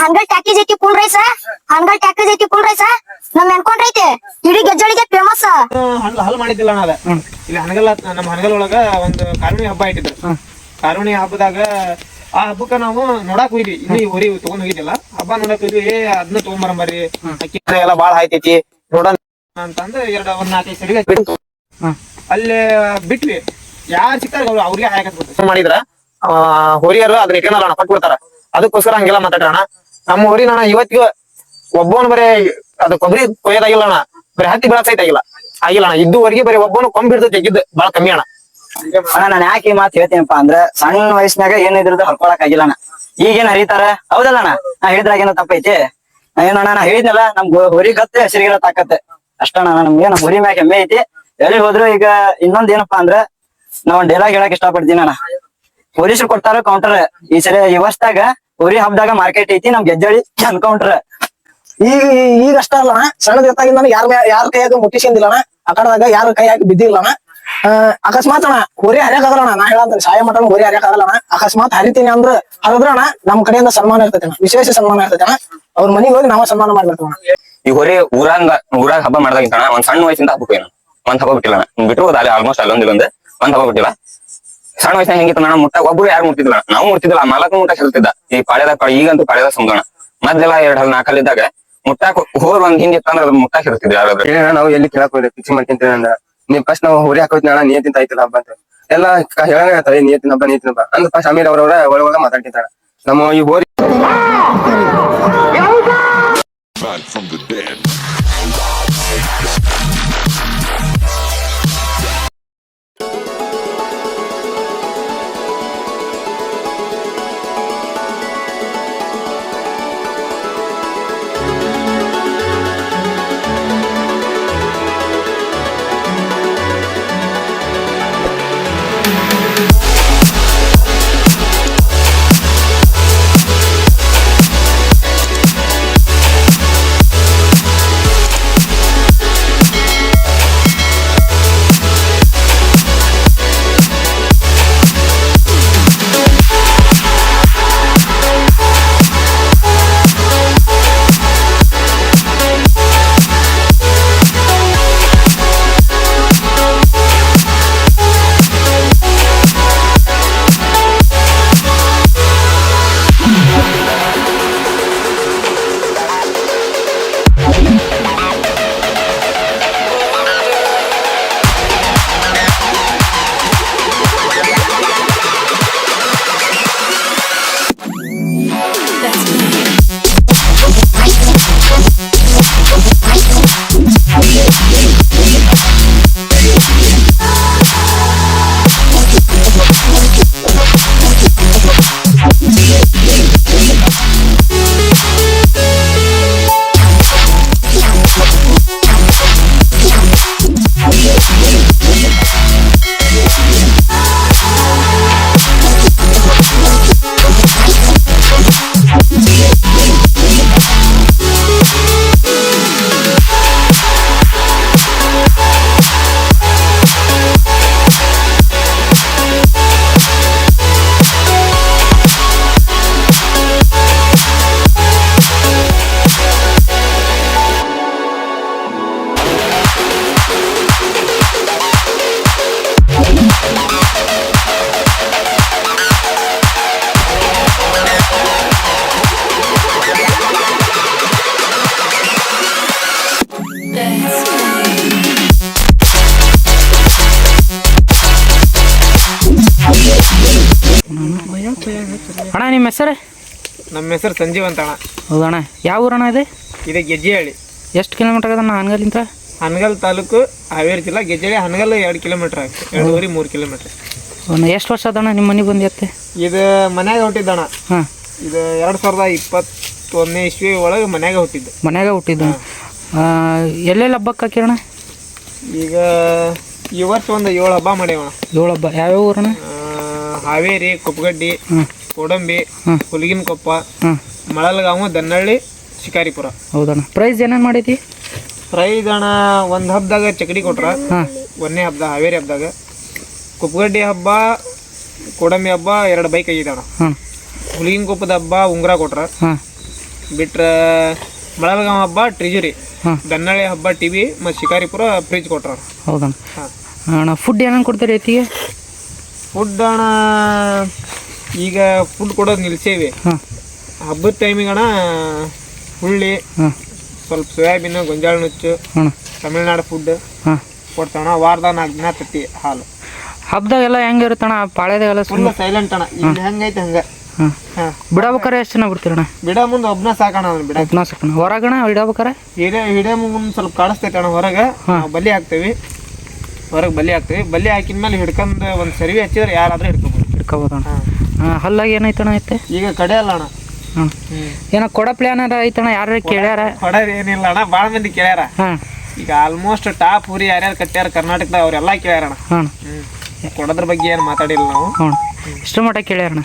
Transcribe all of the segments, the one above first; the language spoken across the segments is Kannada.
ಹಂಗಲ್ ಟ್ಯಾಕೇಜ್ ಐತಿ ಕೂಲ್ ಸರ್ ಹಂಗಲ್ ಟ್ಯಾಕೇಜ್ ಐತಿ ಕೂಲ್ ರೈಸ ನಮ್ ಎನ್ಕೊಂಡ್ರೈತಿ ಇಡೀ ಗೆಜ್ಜಳಿಗೆ ಫೇಮಸ್ ಹಲ್ ಹಲ್ ಮಾಡಿದ್ದಿಲ್ಲ ಅಣ್ಣ ಅದ. ಇಲ್ಲಿ ಹನಗಲ್ ನಮ್ಮ ಹನಗಲ್ ಒಳಗ ಒಂದು ಕಾರುಣಿ ಹಬ್ಬ ಇಟ್ಟಿದ್ರು ಕಾರುಣಿ ಹಬ್ಬದಾಗ ಆ ಹಬ್ಬಕ್ಕ ನಾವು ನೋಡಾಕ್ ಹೋಗಿದ್ವಿ. ಇನ್ನು ಈ ಊರಿ ತಗೊಂಡ್ ಹೋಗಿದ್ದಿಲ್ಲ. ಹಬ್ಬ ನೋಡಕ್ ಹೋಗಿದ್ವಿ ಏ ಅದನ್ನ ತಗೊಂಬರಂಬರಿ ಅಕ್ಕಿ ಎಲ್ಲ ಬಾಳ ಆಯ್ತೈತಿ ನೋಡೋಣ ಅಂತಂದ್ರೆ ಎರಡ್ ಒಂದ್ ನಾಲ್ಕೈದು ಸರಿ ಬಿಟ್ಟು ಅಲ್ಲಿ ಬಿಟ್ವಿ. ಯಾರು ಸಿಕ್ತಾರ ಅವ್ರು ಅವ್ರಿಗೆ ಹಾಕತ್ ಮಾಡಿದ್ರ? ಆ, ಹೋರಿಯರು ಅದನ್ನ ಇಟ್ಕೊಂಡಲ್ಲ ಕೊಟ್ಬಿಡ್ತಾರ. ಅದಕ್ಕೋಸ್ಕರ ಹಂಗೆಲ್ಲ ಮಾತಾಡ್ರಣ ನಮ್ಮ ಊರಿನ ನಾನು ಇವತ್ತಿಗೂ ಒಬ್ಬವನ್ ಬರೇ ಅದು ಕೊಬ್ಬರಿ ಕೊಯ್ಯೋದಾಗಿಲ್ಲ ಅಣ್ಣ. ಬರೀ ಹತ್ತಿ ಬೆಳಸೈತ್ ಆಗಿಲ್ಲ. ಆಗಿಲ್ಲ ಅಣ್ಣ. ಇದುವರೆಗೆ ಬರೀ ಒಬ್ಬನು ಕೊಂಬ್ ಹಿಡಿದು ತೆಗಿದ್ದು ಬಾಳ ಕಮ್ಮಿ ಅಣ್ಣ. ಅಣ್ಣ, ನಾನು ಯಾಕೆ ಮಾತು ಹೇಳ್ತೀನಪ್ಪ ಅಂದ್ರೆ ಸಣ್ಣ ವಯಸ್ಸಿನಾಗ ಏನ್ ಇದ್ರದ್ದು ಹರ್ಕೊಳಕ್ ಆಗಿಲ್ಲ ಅಣ್ಣ. ಈಗೇನ್ ಹರಿತಾರ ಹೌದಲ್ಲ ಅಣ್ಣ? ನಾ ಹೇಳಿದ್ರಾಗ ಏನೋ ತಪ್ಪೈತಿ? ಏನಣ್ಣ ನಾ ಹೇಳಿದ್ನಲ್ಲ, ನಮ್ ಹುರಿ ಹೊರಿ ಹಸಿರಿಗಿರ ತಾಕತ್ತೆ. ಅಷ್ಟಣ್ಣ ನಮ್ಗೆ ನಮ್ ಹೊರಿ ಮ್ಯಾಗ ಹೆಮ್ಮೆ ಐತಿ. ಎಲ್ಲಿ ಹೋದ್ರು ಈಗ ಇನ್ನೊಂದ್ ಏನಪ್ಪಾ ಅಂದ್ರ ನಾವ್ ಡೈಲಾಗ್ ಹೇಳಕ್ ಇಷ್ಟಪಡ್ತೀನಿ ಅಣ್ಣ. ಪೊಲೀಸರು ಕೊಡ್ತಾರ ಕೌಂಟರ್ ಈ ಸರಿ ಈ ವರ್ಷದಾಗ ಹೊರಿ ಹಬ್ಬದಾಗ ಮಾರ್ಕೆಟ್ ಐತಿ ನಮ್ ಗೆಜ್ಜಳಿ ಅನ್ಕೌಂಟ್ರ ಈಗ ಈಗ ಅಷ್ಟ ಅಲ್ಲ ಸಣ್ಣದ ನಾನು ಯಾರ ಯಾರ ಕೈಯಾಗ ಮುಟ್ಟಿಸಿಂದಿಲ್ಲ ಅಣ್ಣ. ಆ ಕಡೆದಾಗ ಯಾರ ಕೈ ಹಾಕಿ ಆ, ಅಕಸ್ಮಾತ್ ಅಣ್ಣ ಹೊರಿ ಹರಿಯಕ್ ಆಗಲ್ಲ ನಾ ಹೇಳಂತ ಸಾಯ ಮಟ್ಟ ಹೊರಿ ಹರಿಯಕ್ ಆಗಲ್ಲ ಅಕಸ್ಮಾತ್ ಹರಿತೀನಿ ಅಂದ್ರ ಹರಿದ್ರ ಅಣ್ಣ ನಮ್ ಕಡೆಯಿಂದ ಸನ್ಮಾನ ಇರ್ತೈತೆ ವಿಶೇಷ ಸನ್ಮಾನ ಇರ್ತೈತೆ ಅವ್ರ ಮನೆಗೆ ಹೋಗಿ ನಾವ ಸನ್ಮಾನ ಮಾಡ್ಬಿಡ್ತೇವೆ ಈ ಹೊರಿ ಊರಾಗ ಊರಾಗ ಹಬ್ಬ ಮಾಡ್ದಾಗಿಂತ ಒಂದ್ ಸಣ್ಣ ವಯಸ್ಸಿಂದ ಹಬ್ಬಕ್ಕೆ ಒಂದ್ ಹಬ್ಬ ಬಿಟ್ಟಿಲ್ಲ ಅಣ್ಣ. ಬಿಟ್ಟಿರೋದು ಆಲ್ಮೋಸ್ಟ್ ಅಲ್ಲೊಂದಿಲ್ಲ ಒಂದ್ ಹಬ್ಬ ಬಿಟ್ಟಿಲ್ಲ. ಸಣ್ಣ ವಯಸ್ಸಿನ ಹೆಂಗಿತ್ತು ನಾನು ಮುಟ್ಟ ಒಬ್ರು ಯಾರು ಮುಟ್ಟಿದ್ಲ ನಾವು ಮುಟ್ಟಿದ್ಲ ನಾಲ್ಕು ಮುಟ್ಟ ಹೇಳ್ತಿದ್ದ ಈ ಪಾಳ್ಯದಾಗ ಪಾಳ್ಯ ಈಗಂತೂ ಪಾಳ್ಯದ ಸಮೋಣ ಮೊದ್ಲೆಲ್ಲ ಎರಡ್ ಹಲ್ ನಾಲ್ಕಲ್ಲಿದ್ದಾಗ ಮುಟ್ಟಾಕ್ ಹೋರ್ ಒಂದ್ ಹಿಂದಿತ್ತ ಅಂದ್ರೆ ಅದು ಮುಟ್ಟಾಕ್ ಇರ್ತಿದ್ವಿ ಯಾರಾದ್ರೂ. ಏನ ನಾವು ಎಲ್ಲಿ ಕೇಳಕ್ ಹೋದ್ರೆ ಪಿಕ್ಚರ್ ಮಾಡ್ಕೊಂತೀವಿ ಅಂದ್ರ ನೀವ್ ಫಸ್ಟ್ ನಾವು ಹುರಿ ಹಾಕೋದ್ ನಾಳ ನಿಯತಿಂತ ಆಯ್ತಲ್ಲ ಹಬ್ಬ ಅಂತ. ಎಲ್ಲ ಹೇಳಂಗ ನೀತಿನ ಹಬ್ಬ ನೀತಿನ ಹಬ್ಬ. ಅಂದ್ರೆ ಫಸ್ಟ್ ಅಮೀರ್ ಅವ್ರವ್ರ ಒಳಗೊಳಗ ಮಾತಾಡ್ತಿರ್ತಾರ ನಮ್ಮ ಈ ಹೋರಿ ನಮ್ಮ ಹೆಸರು ಸಂಜೀವ್ ಅಂತ ಅಣ್ಣ. ಹೌದಣ್ಣ ಯಾವ ಊರಣ್ಣ ಇದೆ? ಇದೆ ಗೆಜ್ಜೆಹಳ್ಳಿ. ಎಷ್ಟು ಕಿಲೋಮೀಟರ್ ಅದಣ್ಣ ಹಾನಗಲ್ಲಿಂದ? ಹನಗಲ್ ತಾಲೂಕು ಹಾವೇರಿ ಜಿಲ್ಲಾ ಗೆಜ್ಜೆಹಳ್ಳಿ. ಹನಗಲ್ ಎರಡು ಕಿಲೋಮೀಟರ್ ಆಗುತ್ತೆ. ಎರಡೂವರೆ ಮೂರು ಕಿಲೋಮೀಟರ್. ಒಂದು ಎಷ್ಟು ವರ್ಷ ಅದಣ್ಣ ನಿಮ್ಮ ಮನೆಗೆ ಬಂದು ಎತ್ತೆ? ಇದು ಮನ್ಯಾಗ ಹುಟ್ಟಿದ್ದಣ್ಣ ಹಾಂ. ಇದು ಎರಡು ಸಾವಿರದ ಇಪ್ಪತ್ತೊಂದನೇ ಇಸ್ವಿ ಒಳಗೆ ಮನ್ಯಾಗ ಹುಟ್ಟಿದ್ದು. ಮನ್ಯಾಗ ಹುಟ್ಟಿದ್ದು. ಎಲ್ಲೆಲ್ಲಿ ಹಬ್ಬಕ್ಕೆ ಹಾಕಿರಣ್ಣ? ಈಗ ಈ ವರ್ಷ ಒಂದು ಏಳು ಹಬ್ಬ ಮಾಡ್ಯವಣ್ಣ ಏಳು ಹಬ್ಬ. ಯಾವ್ಯಾವ ಊರಣ್ಣ? ಹಾವೇರಿ ಕೊಪ್ಪಗಡ್ಡಿ ಕೋಡಂಬಿ ಹುಲಿಗಿನ ಕೊಪ್ಪ ಹಾಂ ಮಳಲ್ಗಾಂವು ದನ್ನಳ್ಳಿ ಶಿಕಾರಿಪುರ. ಹೌದಣ್ಣ. ಪ್ರೈಸ್ ಏನೇನು ಮಾಡೈತಿ ಪ್ರೈಸ್ ಅಣ್ಣ ಒಂದು ಹಬ್ಬದಾಗ ಚಕಡಿ ಕೊಟ್ರ. ಒಂದೇ ಒಂದನೇ ಹಬ್ಬದ ಹಾವೇರಿ ಹಬ್ಬದಾಗ ಕುಪ್ಪಗಡ್ಡಿ ಹಬ್ಬ ಕೋಡಂಬಿ ಹಬ್ಬ ಎರಡು ಬೈಕ್ ಆಗಿದಣ್ಣ ಹಾಂ. ಹುಲಿಗಿನ ಕೊಪ್ಪದ ಹಬ್ಬ ಉಂಗುರ ಕೊಟ್ರ. ಬಿಟ್ರ ಬೆಳಗಾಂ ಹಬ್ಬ ಟ್ರಿಜುರಿ. ದನ್ನಳ್ಳಿ ಹಬ್ಬ ಟಿವಿ ಮತ್ತು ಶಿಕಾರಿಪುರ ಫ್ರಿಜ್ ಕೊಟ್ರ. ಹೌದಣ್ಣ. ಅಣ್ಣ ಫುಡ್ ಏನೇನು ಕೊಡ್ತಾರೆ ಐತಿಗೆ ಫುಡ್ ಅಣ್ಣ ಈಗ ಫುಡ್ ಕೊಡೋದು ನಿಲ್ಸೇವಿ. ಹಬ್ಬದ ಟೈಮಿಗೆ ಅಣ್ಣ ಹುಳ್ಳಿ ಸ್ವಲ್ಪ ಸೋಯಾಬೀನ್ ಗೊಂಜಾಳ ನುಚ್ಚು ಅಣ್ಣ ತಮಿಳ್ನಾಡು ಫುಡ್ ಕೊಡ್ತಾವಣ ವಾರದಾಗ ನಾಲ್ಕು ದಿನ ತತ್ತಿ ಹಾಲು. ಹಬ್ಬದಾಗೆಲ್ಲ ಹೆಂಗೆ ಇರುತ್ತಣ್ಣ? ಪಾಳ್ಯದಾಗೆಲ್ಲ ಫುಲ್ ಸೈಲೆಂಟ್ ಅಣ್ಣ ಇಲ್ಲಿ ಹೆಂಗೈತೆ ಹಂಗ. ಬಿಡಬೇಕಾರೆ ಎಷ್ಟು ಜನ ಬಿಡ್ತೀರಣ್ಣ ಬಿಡ ಮುಂದೆ ಒಬ್ನ ಸಾಕಣ ಅವ್ನು ಬಿಡ. ಒಬ್ಬನ ಸಾಕಣ ಹೊರಗಣ ಇಡಬೇಕಾರೆ? ಹಿಡೇ ಹಿಡೇ ಮುಂದೆ ಸ್ವಲ್ಪ ಕಾಣಿಸ್ತೈತೆ ಅಣ್ಣ ಹೊರಗೆ. ಬಲಿ ಹಾಕ್ತೇವಿ. ಹೊರಗೆ ಬಲಿ ಹಾಕ್ತೇವಿ. ಬಲಿ ಹಾಕಿದ ಮೇಲೆ ಹಿಡ್ಕೊಂಡು ಒಂದು ಸರಿವಿ ಹಚ್ಚಿದ್ರೆ ಯಾರಾದರೂ ಹಿಡ್ಕೊಬೋದು. ಹಿಡ್ಕೋಬೋದು ಹಾಂ. ಹಾಂ ಹಲ್ಲಾಗಿ ಏನಾಯ್ತಣ ಐತೆ? ಈಗ ಕಡೆ ಅಲ್ಲ ಅಣ್ಣ. ಹಾಂ ಏನೋ ಕೊಡ ಪ್ಲ್ಯಾನ್ ಐತಣ್ಣ ಯಾರು ಕೇಳ್ಯಾರ? ಕೊಡೋದು ಏನಿಲ್ಲ ಅಣ್ಣ ಭಾಳ ಮಂದಿ ಕೇಳ್ಯಾರ. ಹಾಂ. ಈಗ ಆಲ್ಮೋಸ್ಟ್ ಟಾಪ್ ಊರಿ ಯಾರ್ಯಾರು ಕಟ್ಟ್ಯಾರ ಕರ್ನಾಟಕದಾಗ ಅವರೆಲ್ಲ ಅಣ್ಣ ಹಾಂ ಕೊಡೋದ್ರ ಬಗ್ಗೆ ಏನು ಮಾತಾಡಿಲ್ಲ ನಾವು. ಹ್ಞೂ ಇಷ್ಟು ಮಟ್ಟ ಕೇಳ್ಯಾರಣ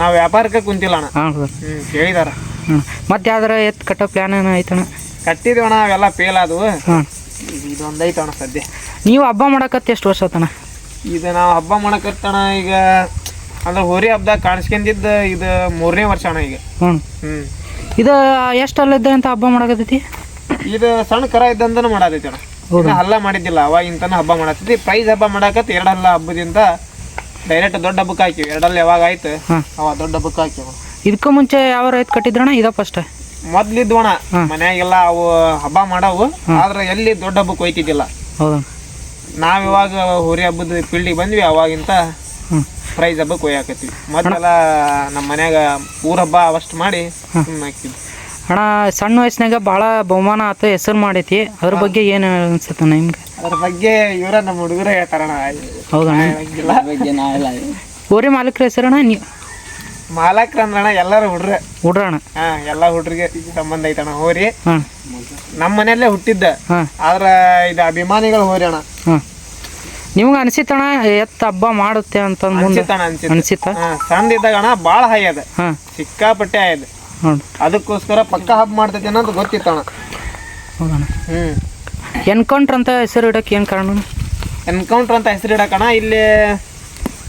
ನಾವು ವ್ಯಾಪಾರಕ್ಕೆ ಕುಂತಿಲ್ಲ ಅಣ್ಣ. ಹಾಂ ಹೌದು. ಹ್ಞೂ ಕೇಳಿದಾರ. ಹ್ಞೂ ಮತ್ತೆ ಯಾವ್ದಾರ ಎತ್ತು ಕಟ್ಟೋ ಪ್ಲ್ಯಾನ್ ಏನೋ ಐತಣ್ಣ? ಕಟ್ಟಿದ್ವಿ ಅಣ್ಣ ಅವೆಲ್ಲ ಫೇಲ್ ಆದವು. ಹಾಂ. ಈಗ ಇದೊಂದು ಐತೆ ಅಣ್ಣ ಸದ್ಯ. ನೀವು ಹಬ್ಬ ಮಾಡಕತ್ತೆ ಎಷ್ಟು ವರ್ಷ ಆತಣ್ಣ? ಇದು ನಾವು ಹಬ್ಬ ಮಾಡಕತ್ತಣ ಈಗ ಅಂದ್ರೆ ಹೋರಿ ಹಬ್ಬ ಕಾಣಿಸ್ಕೊಂಡಿದ್ದ ಇದು ಮೂರನೇ ವರ್ಷ ಅಣ್ಣ ಈಗ. ಹ್ಞೂ ಹ್ಞೂ ಇದು ಎಷ್ಟು ಅಲ್ಲಿದ್ದೆ ಅಂತ ಹಬ್ಬ ಮಾಡಕತ್ತೈತಿ? ಇದು ಸಣ್ಣ ಕರ ಇದ್ದಂತನೂ ಮಾಡತೈತಿ ಅಣ್ಣ. ಇನ್ನ ಹಲ್ಲ ಮಾಡಿದ್ದಿಲ್ಲ ಅವಾಗಿಂತನ ಹಬ್ಬ ಮಾಡತ್ತೈತಿ ಪ್ರೈಸ್ ಹಬ್ಬ ಮಾಡಕತ್ತೆ ಎರಡಲ್ಲ ಹಲ್ಲ ಹಬ್ಬದಿಂದ ಡೈರೆಕ್ಟ್ ದೊಡ್ಡ ಹಬ್ಬಕ್ಕೆ ಹಾಕಿವಿ. ಎರಡಲ್ಲಿ ಯಾವಾಗ ಆಯ್ತು? ಹಾಂ. ಅವ ದೊಡ್ಡ ಹಬ್ಬಕ್ಕೆ ಹಾಕಿವ. ಇದಕ್ಕೂ ಮುಂಚೆ ಯಾವ ರೈತ ಕಟ್ಟಿದ್ರಣ ಇದ ಫಸ್ಟ್ ಮೊದ್ಲಿದ್ವಣ ಮನ್ಯಾಗೆಲ್ಲ ಅವು ಹಬ್ಬ ಮಾಡವು. ಆದ್ರೆ ಎಲ್ಲಿ ದೊಡ್ಡ ಹಬ್ಬಕ್ಕೆ ಹೋಯ್ತಿದ್ದಿಲ್ಲ. ಹೌದಾ? ನಾವ್ ಇವಾಗ ಹೋರಿ ಹಬ್ಬದ ಫೀಲ್ಡಿಗೆ ಬಂದ್ವಿ ಅವಾಗಿಂತ. ಹ್ಞೂ ಪ್ರೈಸ್ ಹಬ್ಬ ಕೊಯ್ಯಾಕತ್ತೀವಿ ಮೊದಲೆಲ್ಲ ನಮ್ಮ ಮನ್ಯಾಗ ಊರ ಹಬ್ಬ ಅವಷ್ಟು ಮಾಡಿ ಸುಮ್ಮನೆ ಹಾಕ್ತಿದ್ವಿ ಅಣ್ಣ ಸಣ್ಣ ವಯಸ್ಸಿನಾಗ ಭಾಳ ಬಹುಮಾನ ಆತ ಹೆಸರು ಮಾಡೈತಿ. ಅದ್ರ ಬಗ್ಗೆ ಏನು ಅನ್ಸುತ್ತೆ ನಿಮ್ಗೆ? ಅದ್ರ ಬಗ್ಗೆ ಇವರ ನಮ್ಮ ಹುಡುಗರ ಹೇಳ್ತಾರಣ ಹೌದಣ್ಣ ಓರಿ ಮಾಲೀಕ್ರ ಹೆಸರಣ್ಣ ನೀವು ಮಾಲಕ್ರ ಅಂದ್ರಣ ಎಲ್ಲರೂ ಹುಡ್ರ. ಹುಡ್ರಣ ಹಾ ಎಲ್ಲಾ ಹುಡ್ರಿಗೆ ಸಂಬಂಧ ಐತಣ ಹೋರಿ. ನಮ್ಮ ಮನೆಯಲ್ಲೇ ಹುಟ್ಟಿದ್ದ. ಆದ್ರ ಇದು ಅಭಿಮಾನಿಗಳು ಹೋರಿ ಅಣ್ಣ. ನಿಮ್ಗೆ ಅನಿಸಿತಣ ಎತ್ತ ಹಬ್ಬ ಮಾಡುತ್ತೆ ಅಂತ ಮುಂದೆ? ಸಣ್ಣ ಅನ್ಸಿತ್ತ? ಅನಿಸಿತ್ತ ಸಣ್ಣದಿದ್ದಾಗ ಅಣ್ಣ ಭಾಳ ಹೈ ಅದ. ಹಾಂ. ಸಿಕ್ಕಾಪಟ್ಟೆ ಆಯ್ದ ನೋಡಿ. ಅದಕ್ಕೋಸ್ಕರ ಪಕ್ಕ ಹಬ್ಬ ಮಾಡ್ತೈತಿ ಅನ್ನೋದು ಗೊತ್ತಿತ್ತಣ ಹೌದಣ್ಣ. ಹ್ಮ್. ಎನ್ಕೌಂಟ್ರ್ ಅಂತ ಹೆಸರು ಇಡಕ್ಕೆ ಏನು ಕಾರಣ? ಎನ್ಕೌಂಟರ್ ಅಂತ ಹೆಸರು ಇಡಕಣ ಇಲ್ಲಿ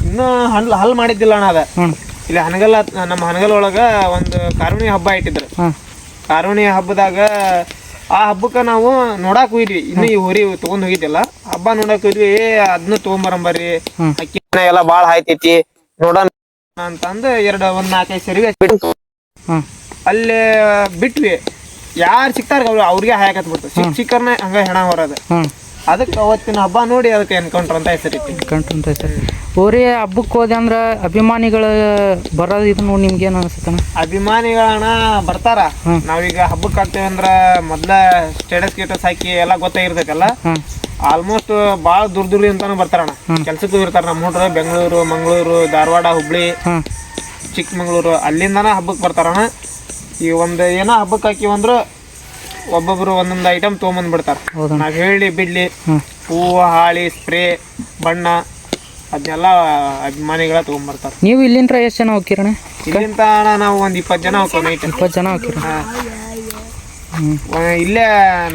ಇನ್ನೂ ಹಲ್ ಹಲ್ ಮಾಡಿದ್ದಿಲ್ಲ ಅಣ್ಣ ಅದ. ಇಲ್ಲಿ ಹನಗಲ್ ನಮ್ಮ ಹನಗಲ್ ಒಳಗ ಒಂದು ಕಾರುಣಿ ಹಬ್ಬ ಇಟ್ಟಿದ್ರು. ಹಾಂ. ಕಾರುಣಿ ಹಬ್ಬದಾಗ ಆ ಹಬ್ಬಕ್ಕೆ ನಾವು ನೋಡಾಕ್ ಹೋಗಿದ್ವಿ. ಇನ್ನು ಈ ಹೊರಿ ತಗೊಂಡ್ ಹೋಗಿದ್ದಿಲ್ಲ. ಹಬ್ಬ ನೋಡಾಕ್ ಹೋದ್ವಿ ಅದನ್ನ ತಗೊಂಬರಂಬರ್ರಿ. ಅಕ್ಕಿ ಎಲ್ಲ ಬಾಳ ಹಾಯ್ತೈತಿ. ನೋಡೋಣ ಅಂತಂದ ಎರಡ ಒಂದ್ ನಾಲ್ಕೈದು ಸರಿ ಬಿಟ್ಟು ಅಲ್ಲೇ ಬಿಟ್ವಿ. ಯಾರು ಸಿಗ್ತಾರ ಅವ್ರು ಅವ್ರಿಗೆ ಹಾಯಕತ್ ಬಿಡ್ತು ಸಿಕ್ ಸಿಕ್ಕರ್ನ ಹಂಗ ಹೆಣ ಹೊರದ. ಅದಕ್ಕೆ ಅವತ್ತಿನ ಹಬ್ಬ ನೋಡಿ ಅದಕ್ಕೆ ಎನ್ಕೌಂಟರ್ ಅಂತ ಹೆಸರಿತ್ತು. ಎನ್ಕೌಂಟರ್ ಅಂತ ಹೆಸರು. ಊರಿ ಹಬ್ಬಕ್ಕೆ ಹೋದೆ ಅಂದ್ರೆ ಅಭಿಮಾನಿಗಳು ಬರೋದು ಇದು ನೋಡಿ ನಿಮ್ಗೆ ಏನು ಅನಿಸುತ್ತಣ್ಣ ಅಭಿಮಾನಿಗಳಣ್ಣ ಬರ್ತಾರ. ನಾವೀಗ ಹಬ್ಬಕ್ಕೆ ಹಾಕ್ತೇವೆ ಅಂದ್ರ ಮೊದ್ಲ ಸ್ಟೇಟಸ್ ಗೇಟಸ್ ಹಾಕಿ ಎಲ್ಲ ಗೊತ್ತಾಗಿರ್ತೈತಲ್ಲ ಆಲ್ಮೋಸ್ಟ್ ಭಾಳ ದೂರ ದೂರ ಅಂತಾನು ಬರ್ತಾರಣ್ಣ ಕೆಲ್ಸಕ್ಕೂ ಇರ್ತಾರ ನಮ್ಮ ಹುಡ್ರು ಬೆಂಗಳೂರು ಮಂಗಳೂರು ಧಾರವಾಡ ಹುಬ್ಳಿ ಚಿಕ್ಕಮಂಗ್ಳೂರು ಅಲ್ಲಿಂದನ ಹಬ್ಬಕ್ಕೆ ಬರ್ತಾರಣ್ಣ ಈ ಒಂದು ಏನೋ ಹಬ್ಬಕ್ಕೆ ಹಾಕಿವಿ ಅಂದ್ರ ಒಬ್ಬೊಬ್ರು ಒಂದೊಂದು ಐಟಮ್ ತೊಗೊಂಬಂದ್ ಬಿಡ್ತಾರ. ನಾವ್ ಹೇಳಿ ಬಿಡ್ಲಿ ಹ್ಮ್. ಹೂವು ಹಾಳಿ ಸ್ಪ್ರೇ ಬಣ್ಣ ಅದನ್ನೆಲ್ಲ ಅಭಿಮಾನಿಗಳ ತೊಗೊಂಬರ್ತಾರೆ. ನೀವು ಇಲ್ಲಿಂದ ಎಷ್ಟು ಜನ ಹೋಗ್ತೀರಣ ಇಲ್ಲಿಂದ ಅಣ್ಣ ನಾವು ಒಂದ್ ಇಪ್ಪತ್ತು ಜನ ಹೋಗ್ತೀವಿ ನೈಟ್. ಇಪ್ಪತ್ತು ಜನ ಹೋಗಿರ ಇಲ್ಲೇ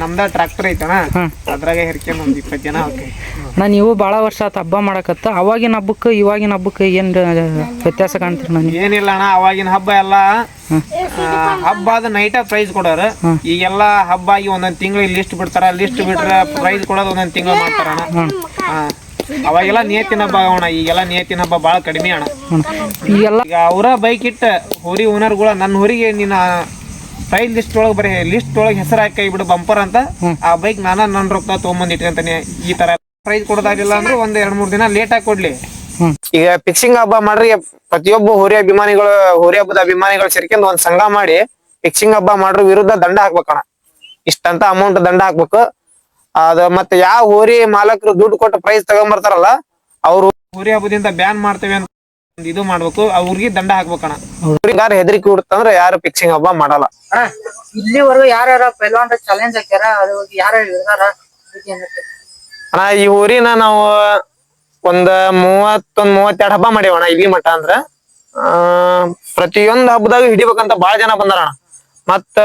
ನಮ್ದ ಟ್ರ್ಯಾಕ್ಟರ್ ಐತಣ್ಣ. ಹಾಂ. ಅದ್ರಾಗ ಹೆರ್ಕೊಂಡ್ ಒಂದ್ ಇಪ್ಪತ್ತು ಜನ ಹೋಗ್ತೀವಿ. ಅಣ್ಣ ನೀವು ಭಾಳ ವರ್ಷ ಆತ ಹಬ್ಬ ಮಾಡಕತ್ತ? ಅವಾಗಿನ ಹಬ್ಬಕ್ಕೆ ಇವಾಗಿನ ಹಬ್ಬಕ್ಕೆ ಏನು ವ್ಯತ್ಯಾಸ ಕಾಣ್ತೀರಿ ನಾನು ಏನಿಲ್ಲ ಅಣ್ಣ ಅವಾಗಿನ ಹಬ್ಬ ಎಲ್ಲ ಹಬ್ಬ ಆದ ನೈಟ ಪ್ರೈಸ್ ಕೊಡೋರು. ಈಗೆಲ್ಲ ಹಬ್ಬ ಆಗಿ ಒಂದೊಂದ್ ತಿಂಗಳು ಲಿಸ್ಟ್ ಬಿಡ್ತಾರ ಲಿಸ್ಟ್ ಬಿಟ್ರೆ ಪ್ರೈಸ್ ಕೊಡೋದು ಒಂದೊಂದ್ ತಿಂಗಳು ಮಾಡ್ತಾರ ಅವಾಗೆಲ್ಲ ನಿಯತ್ತಿನ ಹಬ್ಬ ಅಣ್ಣ ಈಗೆಲ್ಲ ನಿಯತ್ತಿನ ಹಬ್ಬ ಬಹಳ ಕಡಿಮೆ ಅಣ್ಣ. ಈಗೆಲ್ಲ ಈಗ ಅವರ ಬೈಕ್ ಇಟ್ಟ ಹೋರಿ ಓನರ್ಗಳ ನನ್ನ ಹೋರಿಗೆ ನಿನ್ನ ಪ್ರೈಸ್ ಲಿಸ್ಟ್ ಒಳಗೆ ಬರೀ ಲಿಸ್ಟ್ ಒಳಗೆ ಹೆಸರು ಹಾಕಿ ಬಿಡು ಬಂಪರ್ ಅಂತ. ಆ ಬೈಕ್ ನಾನ ನನ್ನ ರೊಕ್ಕ ತೊಗೊಂಬಂದು ಇಟ್ಕೊಂತಾನೆ ಈ ತರ ಪ್ರೈಸ್ ಕೊಡೋದಾಗಿಲ್ಲ ಅಂದ್ರೆ ಒಂದ್ ಎರಡ್ ಮೂರ್ ದಿನ ಲೇಟ್ ಆಗಿ ಕೊಡ್ಲಿ. ಈಗ ಫಿಕ್ಸಿಂಗ್ ಹಬ್ಬ ಮಾಡ್ರಿ ಪ್ರತಿಯೊಬ್ಬ ಹುರಿ ಅಭಿಮಾನಿಗಳು ಹುರಿ ಹಬ್ಬದ ಅಭಿಮಾನಿಗಳು ಸೇರ್ಕೊಂಡು ಒಂದ್ ಸಂಘ ಮಾಡಿ ಫಿಕ್ಸಿಂಗ್ ಹಬ್ಬ ಮಾಡ್ರ ವಿರುದ್ಧ ದಂಡ ಹಾಕ್ಬೇಕಣ. ಇಷ್ಟಂತ ಅಮೌಂಟ್ ದಂಡ ಹಾಕ್ಬೇಕು. ಅದ ಮತ್ತೆ ಯಾವ ಹೋರಿ ಮಾಲಕರು ದುಡ್ಡು ಕೊಟ್ಟು ಪ್ರೈಸ್ ತಗೊಂಬರ್ತಾರಲ್ಲ ಅವ್ರು ಹುರಿ ಹಬ್ಬದಿಂದ ಬ್ಯಾನ್ ಮಾಡ್ತೇವೆ ಅಂತ ಇದು ಮಾಡ್ಬೇಕು ಅವ್ರಿಗೆ ದಂಡ ಹಾಕ್ಬೇಕಣ. ಅವ್ರಿಗಾರ ಹೆದರಿಕೆ ಹುಡುತ್ತಂದ್ರೆ ಯಾರು ಫಿಕ್ಸಿಂಗ್ ಹಬ್ಬ ಮಾಡಲ್ಲ. ಇಲ್ಲಿವರೆಗೂ ಯಾರ್ಯಾರ ಪೈಲ್ವಾನ್ರ ಚಾಲೆಂಜ್ ಹಾಕ್ಯಾರ ಅದು ಯಾರ್ಯಾರು ಇರ್ತಾರ ಅಣ್ಣ ಈ ಊರಿನ ನಾವು ಒಂದ್ ಮೂವತ್ತೊಂದ್, ಮೂವತ್ತೆರಡು ಹಬ್ಬ ಮಾಡ್ಯಾವಣ ಇಲ್ಲಿ ಮಠ ಅಂದ್ರ. ಆ, ಪ್ರತಿಯೊಂದ್ ಹಬ್ಬದಾಗ ಹಿಡಿಬೇಕಂತ ಬಾಳ ಜನ ಬಂದಾರಣ ಮತ್ತ,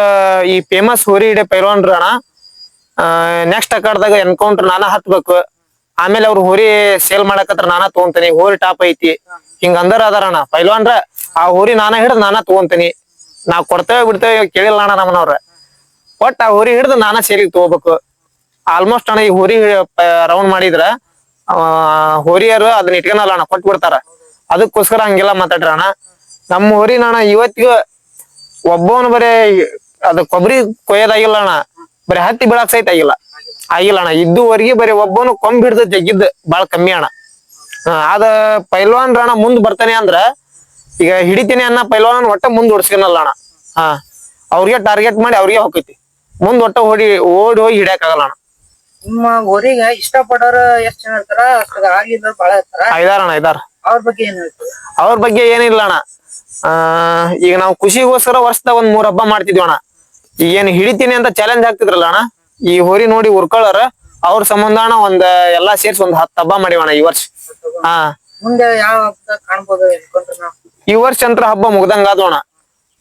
ಈ ಫೇಮಸ್ ಹೋರಿ ಹಿಡಿಯ ಪೈಲ್ವಾನ್ರು ಅಣ್ಣ ನೆಕ್ಸ್ಟ್ ಅಕಾಡ್ದಾಗ ಎನ್ಕೌಂಟರ್ ನಾನ ಹತ್ಬೇಕು. ಆಮೇಲೆ ಅವ್ರು ಹೋರಿ ಸೇಲ್ ಮಾಡಕತ್ರ ನಾನ ತಗೊಂತೀನಿ, ಹೋರಿ ಟಾಪ್ ಐತಿ. ಹಿಂಗ ಅಂದರ ಅದಾರಣ್ಣ ಪೈಲ್ವಾನ್ರ, ಆ ಹೋರಿ ನಾನ ಹಿಡ್ದು ನಾನ ತಗೊಂತೀನಿ. ನಾವ್ ಕೊಡ್ತೇವೆ, ಬಿಡ್ತೇವೆ ಕೇಳಿಲ್ಲ ಅಣ್ಣ ನಮ್ಮನವ್ರ. ಒಟ್ ಆ ಹೋರಿ ಹಿಡಿದು ನಾನ ಸೇರಿಗೆ ತಗೋಬೇಕು. ಆಲ್ಮೋಸ್ಟ್ ಅಣ್ಣ ಈ ಹೋರಿ ರೌಂಡ್ ಮಾಡಿದ್ರ ಹೋರಿಯರು ಅದನ್ನ ಇಟ್ಕೊಳಲ್ಲ ಅಣ್ಣ ಕೊಟ್ಟು ಬಿಡ್ತಾರ ಅದಕ್ಕೋಸ್ಕರ ಹಂಗೆಲ್ಲ ಮಾತಾಡ್ರ ಅಣ್ಣ. ನಮ್ಮ ಹೋರಿನ ಅಣ್ಣ ಇವತ್ತಿಗೂ ಒಬ್ಬವನು ಬರೇ ಅದು ಕೊಬ್ಬರಿ ಕೊಯ್ಯೋದಾಗಿಲ್ಲ ಅಣ್ಣ. ಬರೀ ಹತ್ತಿ ಬೀಳಕ್ ಸಹಿತ ಆಗಿಲ್ಲ. ಆಗಿಲ್ಲ ಅಣ್ಣ. ಇದ್ದುವರೆಗೆ ಬರೀ ಒಬ್ಬನು ಕೊಂಬ್ ಹಿಡ್ದು ಜಗ್ಗಿದ್ದು ಬಾಳ ಕಮ್ಮಿ ಅಣ್ಣ. ಅದ ಪೈಲ್ವಾನ್ ಅಣ್ಣ ಮುಂದ್ ಬರ್ತಾನೆ ಅಂದ್ರ ಈಗ ಹಿಡಿತೀನಿ ಅನ್ನ ಪೈಲ್ವಾನ್ ಒಟ್ಟ ಮುಂದ್ ಓಡಿಸ್ಕೊನಲ್ಲ ಅಣ್ಣ. ಹಾ, ಅವ್ರಿಗೆ ಟಾರ್ಗೆಟ್ ಮಾಡಿ ಅವ್ರಿಗೆ ಹೋಗೈತಿ ಮುಂದ್ ಒಟ್ಟ ಓಡಿ ಓಡಿ ಹೋಗಿ ಹಿಡಿಯಕ್ ಆಗಲ್ಲ ಅಣ್ಣ. ನಿಮ್ಮ ಊರಿಗೆ ಇಷ್ಟಪಡೋರು ಎಷ್ಟ್ ಜನ ಇರ್ತಾರ ಅಷ್ಟಾಗ ಆಗಿದ್ರು ಬಾಳ ಇರ್ತಾರ. ಐದಾರ ಅಣ್ಣ ಐದಾರ. ಅವ್ರ ಬಗ್ಗೆ ಏನ್ ಹೇಳ್ತೀವಿ ಅವ್ರ ಬಗ್ಗೆ ಏನಿಲ್ಲ ಅಣ್ಣ. ಆ ಈಗ ನಾವು ಖುಷಿಗೋಸ್ಕರ ವರ್ಷದಾಗ ಒಂದ್ ಮೂರ್ ಹಬ್ಬ ಮಾಡ್ತಿದ್ವಿ ಅಣ್ಣ. ಈಗ ಏನ್ ಹಿಡಿತೀನಿ ಅಂತ ಚಾಲೆಂಜ್ ಹಾಕ್ತಿದ್ರಲ್ಲ ಅಣ್ಣ ಈ ಹೋರಿ ನೋಡಿ ಉರ್ಕೊಳ್ಳೋರ ಅವ್ರ ಸಂಬಂಧ ಅಣ್ಣ ಒಂದ್ ಎಲ್ಲಾ ಸೇರ್ಸಿ ಒಂದ್ ಹತ್ತು ಹಬ್ಬ ಮಾಡಿವಣ್ಣ ಈ ವರ್ಷ. ಹಾ. ಮುಂದೆ ಯಾವ ಹಬ್ಬ ಕಾಣ್ಬೋದು ಅನ್ಕೊಂಡ್ರೆ ನಾವು? ಈ ವರ್ಷ ಅಂತ್ರ ಹಬ್ಬ ಮುಗ್ದಂಗ ಅದು ಅಣ್ಣ.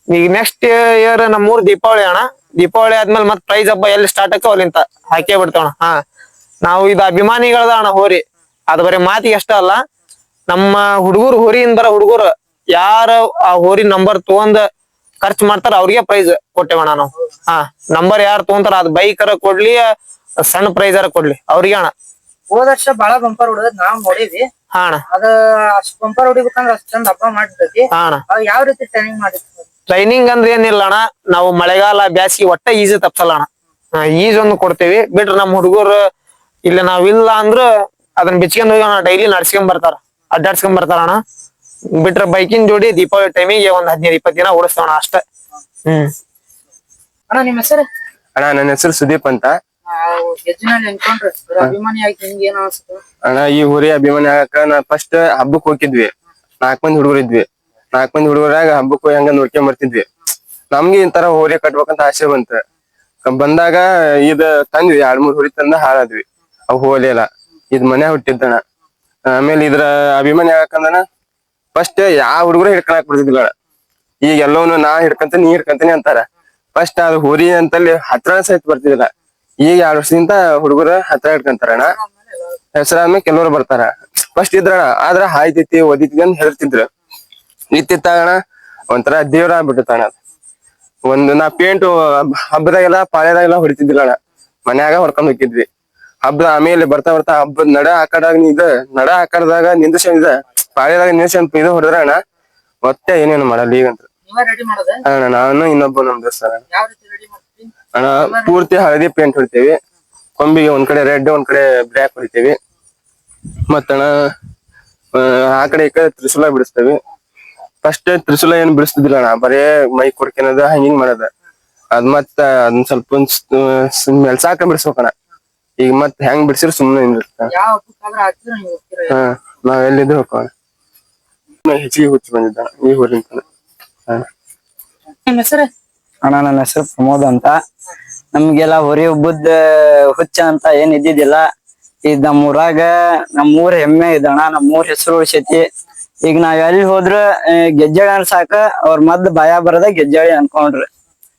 ಈಗ ನೆಕ್ಸ್ಟ್ ಇಯರ್ ನಮ್ಮೂರ್ ದೀಪಾವಳಿ ಅಣ್ಣ ದೀಪಾವಳಿ ಆದ್ಮೇಲೆ ಮತ್ ಪ್ರೈಸ್ ಹಬ್ಬ ಎಲ್ಲಿ ಸ್ಟಾರ್ಟ್ ಆಕೋ ಅಲ್ಲಿಂತ ಹಾಕೇ ಬಿಡ್ತೇವಣ ಹಾ. ನಾವು ಇದು ಅಭಿಮಾನಿಗಳದ ಅಣ್ಣ ಹೋರಿ. ಅದ ಬರೀ ಮಾತಿಗೆ ಅಷ್ಟ ಅಲ್ಲ ನಮ್ಮ ಹುಡುಗರು ಹೋರಿಯಿಂದ ಬರೋ ಹುಡುಗರು ಯಾರ ಆ ಹೋರಿ ನಂಬರ್ ತಗೊಂಡ್ ಖರ್ಚು ಮಾಡ್ತಾರ ಅವ್ರಿಗೆ ಪ್ರೈಸ್ ಕೊಟ್ಟೇವಣ್ಣ ನಾವು. ಹಾ ನಂಬರ್ ಯಾರು ತಗೊಂತಾರ ಅದ್ ಬೈಕರ ಕೊಡ್ಲಿ ಸಣ್ಣ ಪ್ರೈಸ್ ಕೊಡ್ಲಿ ಅವ್ರಿಗೆ ಅಣ್ಣ. ಹೋದ ವರ್ಷ ಬಾಳ ಬಂಪರ್ ಹೊಡೆದ್ ನಾವ್ ನೋಡಿದ್ವಿ. ಹಾ ಅಣ್ಣ. ಅದ ಅಷ್ಟ್ ಬಂಪರ್ ಹೊಡಿಬೇಕಂದ್ರ ಅಷ್ಟ್ ಚಂದ ಹಬ್ಬ ಮಾಡಿರ್ತೈತಿ ಯಾವ ರೀತಿ ಟ್ರೈನಿಂಗ್ ಮಾಡಿರ್ತಾರೆ ಟ್ರೈನಿಂಗ್ ಅಂದ್ರೆ ಏನಿಲ್ಲ ಅಣ್ಣ. ನಾವು ಮಳೆಗಾಲ ಬ್ಯಾಸಿಗೆ ಒಟ್ಟ ಈಜು ತಪ್ಸಲ್ಲ ಅಣ್ಣ. ಈಜ್ ಒಂದು ಕೊಡ್ತೇವಿ. ಬಿಟ್ರೆ ನಮ್ಮ ಹುಡುಗರು ಇಲ್ಲ ನಾವಿಲ್ಲ ಅಂದ್ರ ಅದನ್ನ ಬಿಚ್ಕೊಂಡ್ ಹೋಗಿ ಅಣ್ಣ ಡೈಲಿ ನಡ್ಸ್ಕೊಂಡ್ ಬರ್ತಾರ. ಅಡ್ಡಾಡ್ಸ್ಕೊಂಡ್ ಬರ್ತಾರ ಅಣ್ಣ. ಬಿಟ್ರೆ ಬೈಕಿನ ಜೋಡಿ ದೀಪಾವಳಿ ಟೈಮಿಗೆ ಒಂದ್ ಹದಿನೈದು ಇಪ್ಪತ್ತು ದಿನ ಓಡಿಸ್ತಾವಣ ಅಷ್ಟ. ಹ್ಮ್. ಅಣ್ಣ ನಿಮ್ಮ ಹೆಸರು? ಅಣ್ಣ ನನ್ನ ಹೆಸರು ಸುದೀಪ್ ಅಂತ. ಅಣ್ಣ ಈ ಊರಿ ಅಭಿಮಾನಿ ಆಗಕ್ಕ ನಾ ಫಸ್ಟ್ ಹಬ್ಬಕ್ ಹೋಗಿದ್ವಿ. ನಾಲ್ಕ್ ಮಂದಿ ಹುಡುಗರು ಇದ್ವಿ. ನಾಲ್ಕ್ ಮಂದಿ ಹುಡುಗರಾಗ ಹಬ್ಬಕ್ ಹೋಗಿ ನೋಡ್ಕೊಂಡ್ ಬರ್ತಿದ್ವಿ. ನಮ್ಗೆ ಇಂತರ ಹೋರಿ ಕಟ್ಬೇಕಂತ ಆಸೆ ಬಂತ. ಬಂದಾಗ ಇದ ತಂದ್ವಿ, ಎರಡ್ ಮೂರ್ ಹುರಿ ತಂದ ಹಾಳಾದ್ವಿ. ಅವ್ ಹೋಲಿಲ್ಲ ಇದ್ ಮನೆ ಹುಟ್ಟಿದ್ದಣ. ಆಮೇಲೆ ಇದ್ರ ಅಭಿಮಾನಿ ಆಗಕ್ಕಂದನ ಫಸ್ಟ್ ಯಾವ ಹುಡುಗರು ಹಿಡ್ಕೊಳಕ್ ಬಿಡ್ತಿದ್ಗಳ. ಈಗ ಎಲ್ಲವನ್ನು ನಾ ಹಿಡ್ಕಂತೀನಿ, ನೀ ಹಿಡ್ಕಂತೀನಿ ಅಂತಾರ. ಫಸ್ಟ್ ಅದು ಹೋರಿ ಅಂತಲ್ಲಿ ಹತ್ರ ಸಹಿತ ಬರ್ತಿದಿಲ್ಲ ಈಗ ಎರಡ್ ವರ್ಷದಿಂದ ಹುಡುಗರು ಹತ್ರ ಹಿಡ್ಕಂತಾರಣ ಹೆಸರಾದ್ಮೇಲೆ ಕೆಲವರು ಬರ್ತಾರ. ಫಸ್ಟ್ ಇದ್ರಣ ಆದ್ರ ಹಾಯ್ತೈತಿ, ಓದಿತಿ ಅಂತ ಹೇಳ್ತಿದ್ರು. ಇತ್ತಿತ್ತಾಗಣ ಒಂಥರ ದೇವ್ರ ಆಗ್ಬಿಟ್ಟಣ ಒಂದು ನಾ ಪೇಂಟ್ ಹಬ್ಬದಾಗೆಲ್ಲ ಪಾಳ್ಯದಾಗೆಲ್ಲ ಹೊಡಿತಿದ್ದಿಲ್ಲ ಅಣ್ಣ ಮನ್ಯಾಗ ಹೊಡ್ಕೊಂಡ್ ಹೋಗಿದ್ವಿ ಹಬ್ಬದ ಆಮೇಲೆ ಬರ್ತಾ ಬರ್ತಾ ಹಬ್ಬದ ನಡ ಆಕಡಾಗ ಇದ ನಡ ಆಕಾರದಾಗ ನಿಂದ್ರಸನ್ ಇದ ಪಾಳ್ಯದಾಗ ನಿಂದ್ರಸನ್ ಇದು ಹೊಡೆದ್ರ ಅಣ್ಣ ಮತ್ತೆ ಏನೇನು ಮಾಡಲ್ಲ ಈಗಂತ. ಅಣ್ಣ ನಾನು ಇನ್ನೊಬ್ಬ ನಮ್ ದೋಸ್ತ ಅಣ್ಣ. ರೀತಿ ಪೂರ್ತಿ ಹಳದಿ ಪೇಂಟ್ ಹೊಡಿತೇವಿ. ಕೊಂಬಿಗೆ ಒಂದ್ ಕಡೆ ರೆಡ್ ಒಂದ್ ಕಡೆ ಬ್ಲಾಕ್ ಹೊಡಿತೇವಿ. ಮತ್ತಣ್ಣ ಆ ಕಡೆ ಈ ಕಡೆ ತ್ರಿಶೂಲ ಬಿಡಿಸ್ತೇವಿ. ಫಸ್ಟ್ ತ್ರಿಶೂಲ ಏನ್ ಬಿಡಿಸ್ತಿದ್ದಿಲ್ಲ ನಾ ಬರೇ ಮೈ ಕೊಡ್ಕೇನದ ಹಂಗಿಂಗ್ ಮಾಡದ. ಅದ್ ಮತ್ತ ಅದನ್ ಸ್ವಲ್ಪ ಮೆಲ್ಸಾಕ ಬಿಡಿಸ್ಬೇಕಣ ಈಗ ಮತ್ ಹೆಂಗ್ ಬಿಡಿಸಿರ್ ಸುಮ್ನೆ ಹಾ ನಾವ್ ಎಲ್ಲಿದ್ದು ಹೋಗೋಣ ಹೆಚ್ಚಿಗೆ ಹುಚ್ಚಿ ಬಂದಿದ್ದ ಈ ಊರಿಂದ ಅಣ್ಣ ನನ್ನ ಹೆಸರು ಪ್ರಮೋದ್ ಅಂತ. ನಮ್ಗೆಲ್ಲ ಹೊರಿ ಹಬ್ಬದ ಹುಚ್ಚ ಅಂತ ಏನ್ ಇದ್ದಿದ್ದಿಲ್ಲ. ಈಗ ನಮ್ಮೂರಾಗ ಊರಾಗ ನಮ್ಮ ಊರ್ ಹೆಮ್ಮೆ ಇದಣ್ಣ ನಮ್ಮೂರ್ ಹೆಸರು ಉಳಿಸೈತಿ. ಈಗ ನಾವ್ ಎಲ್ಲಿ ಹೋದ್ರ ಗೆಜ್ಜಳಿ ಅನ್ಸಾಕ ಅವ್ರ ಮದ್ ಭಯ ಬರದ ಗೆಜ್ಜಾಳಿ ಅನ್ಕೊಂಡ್ರಿ.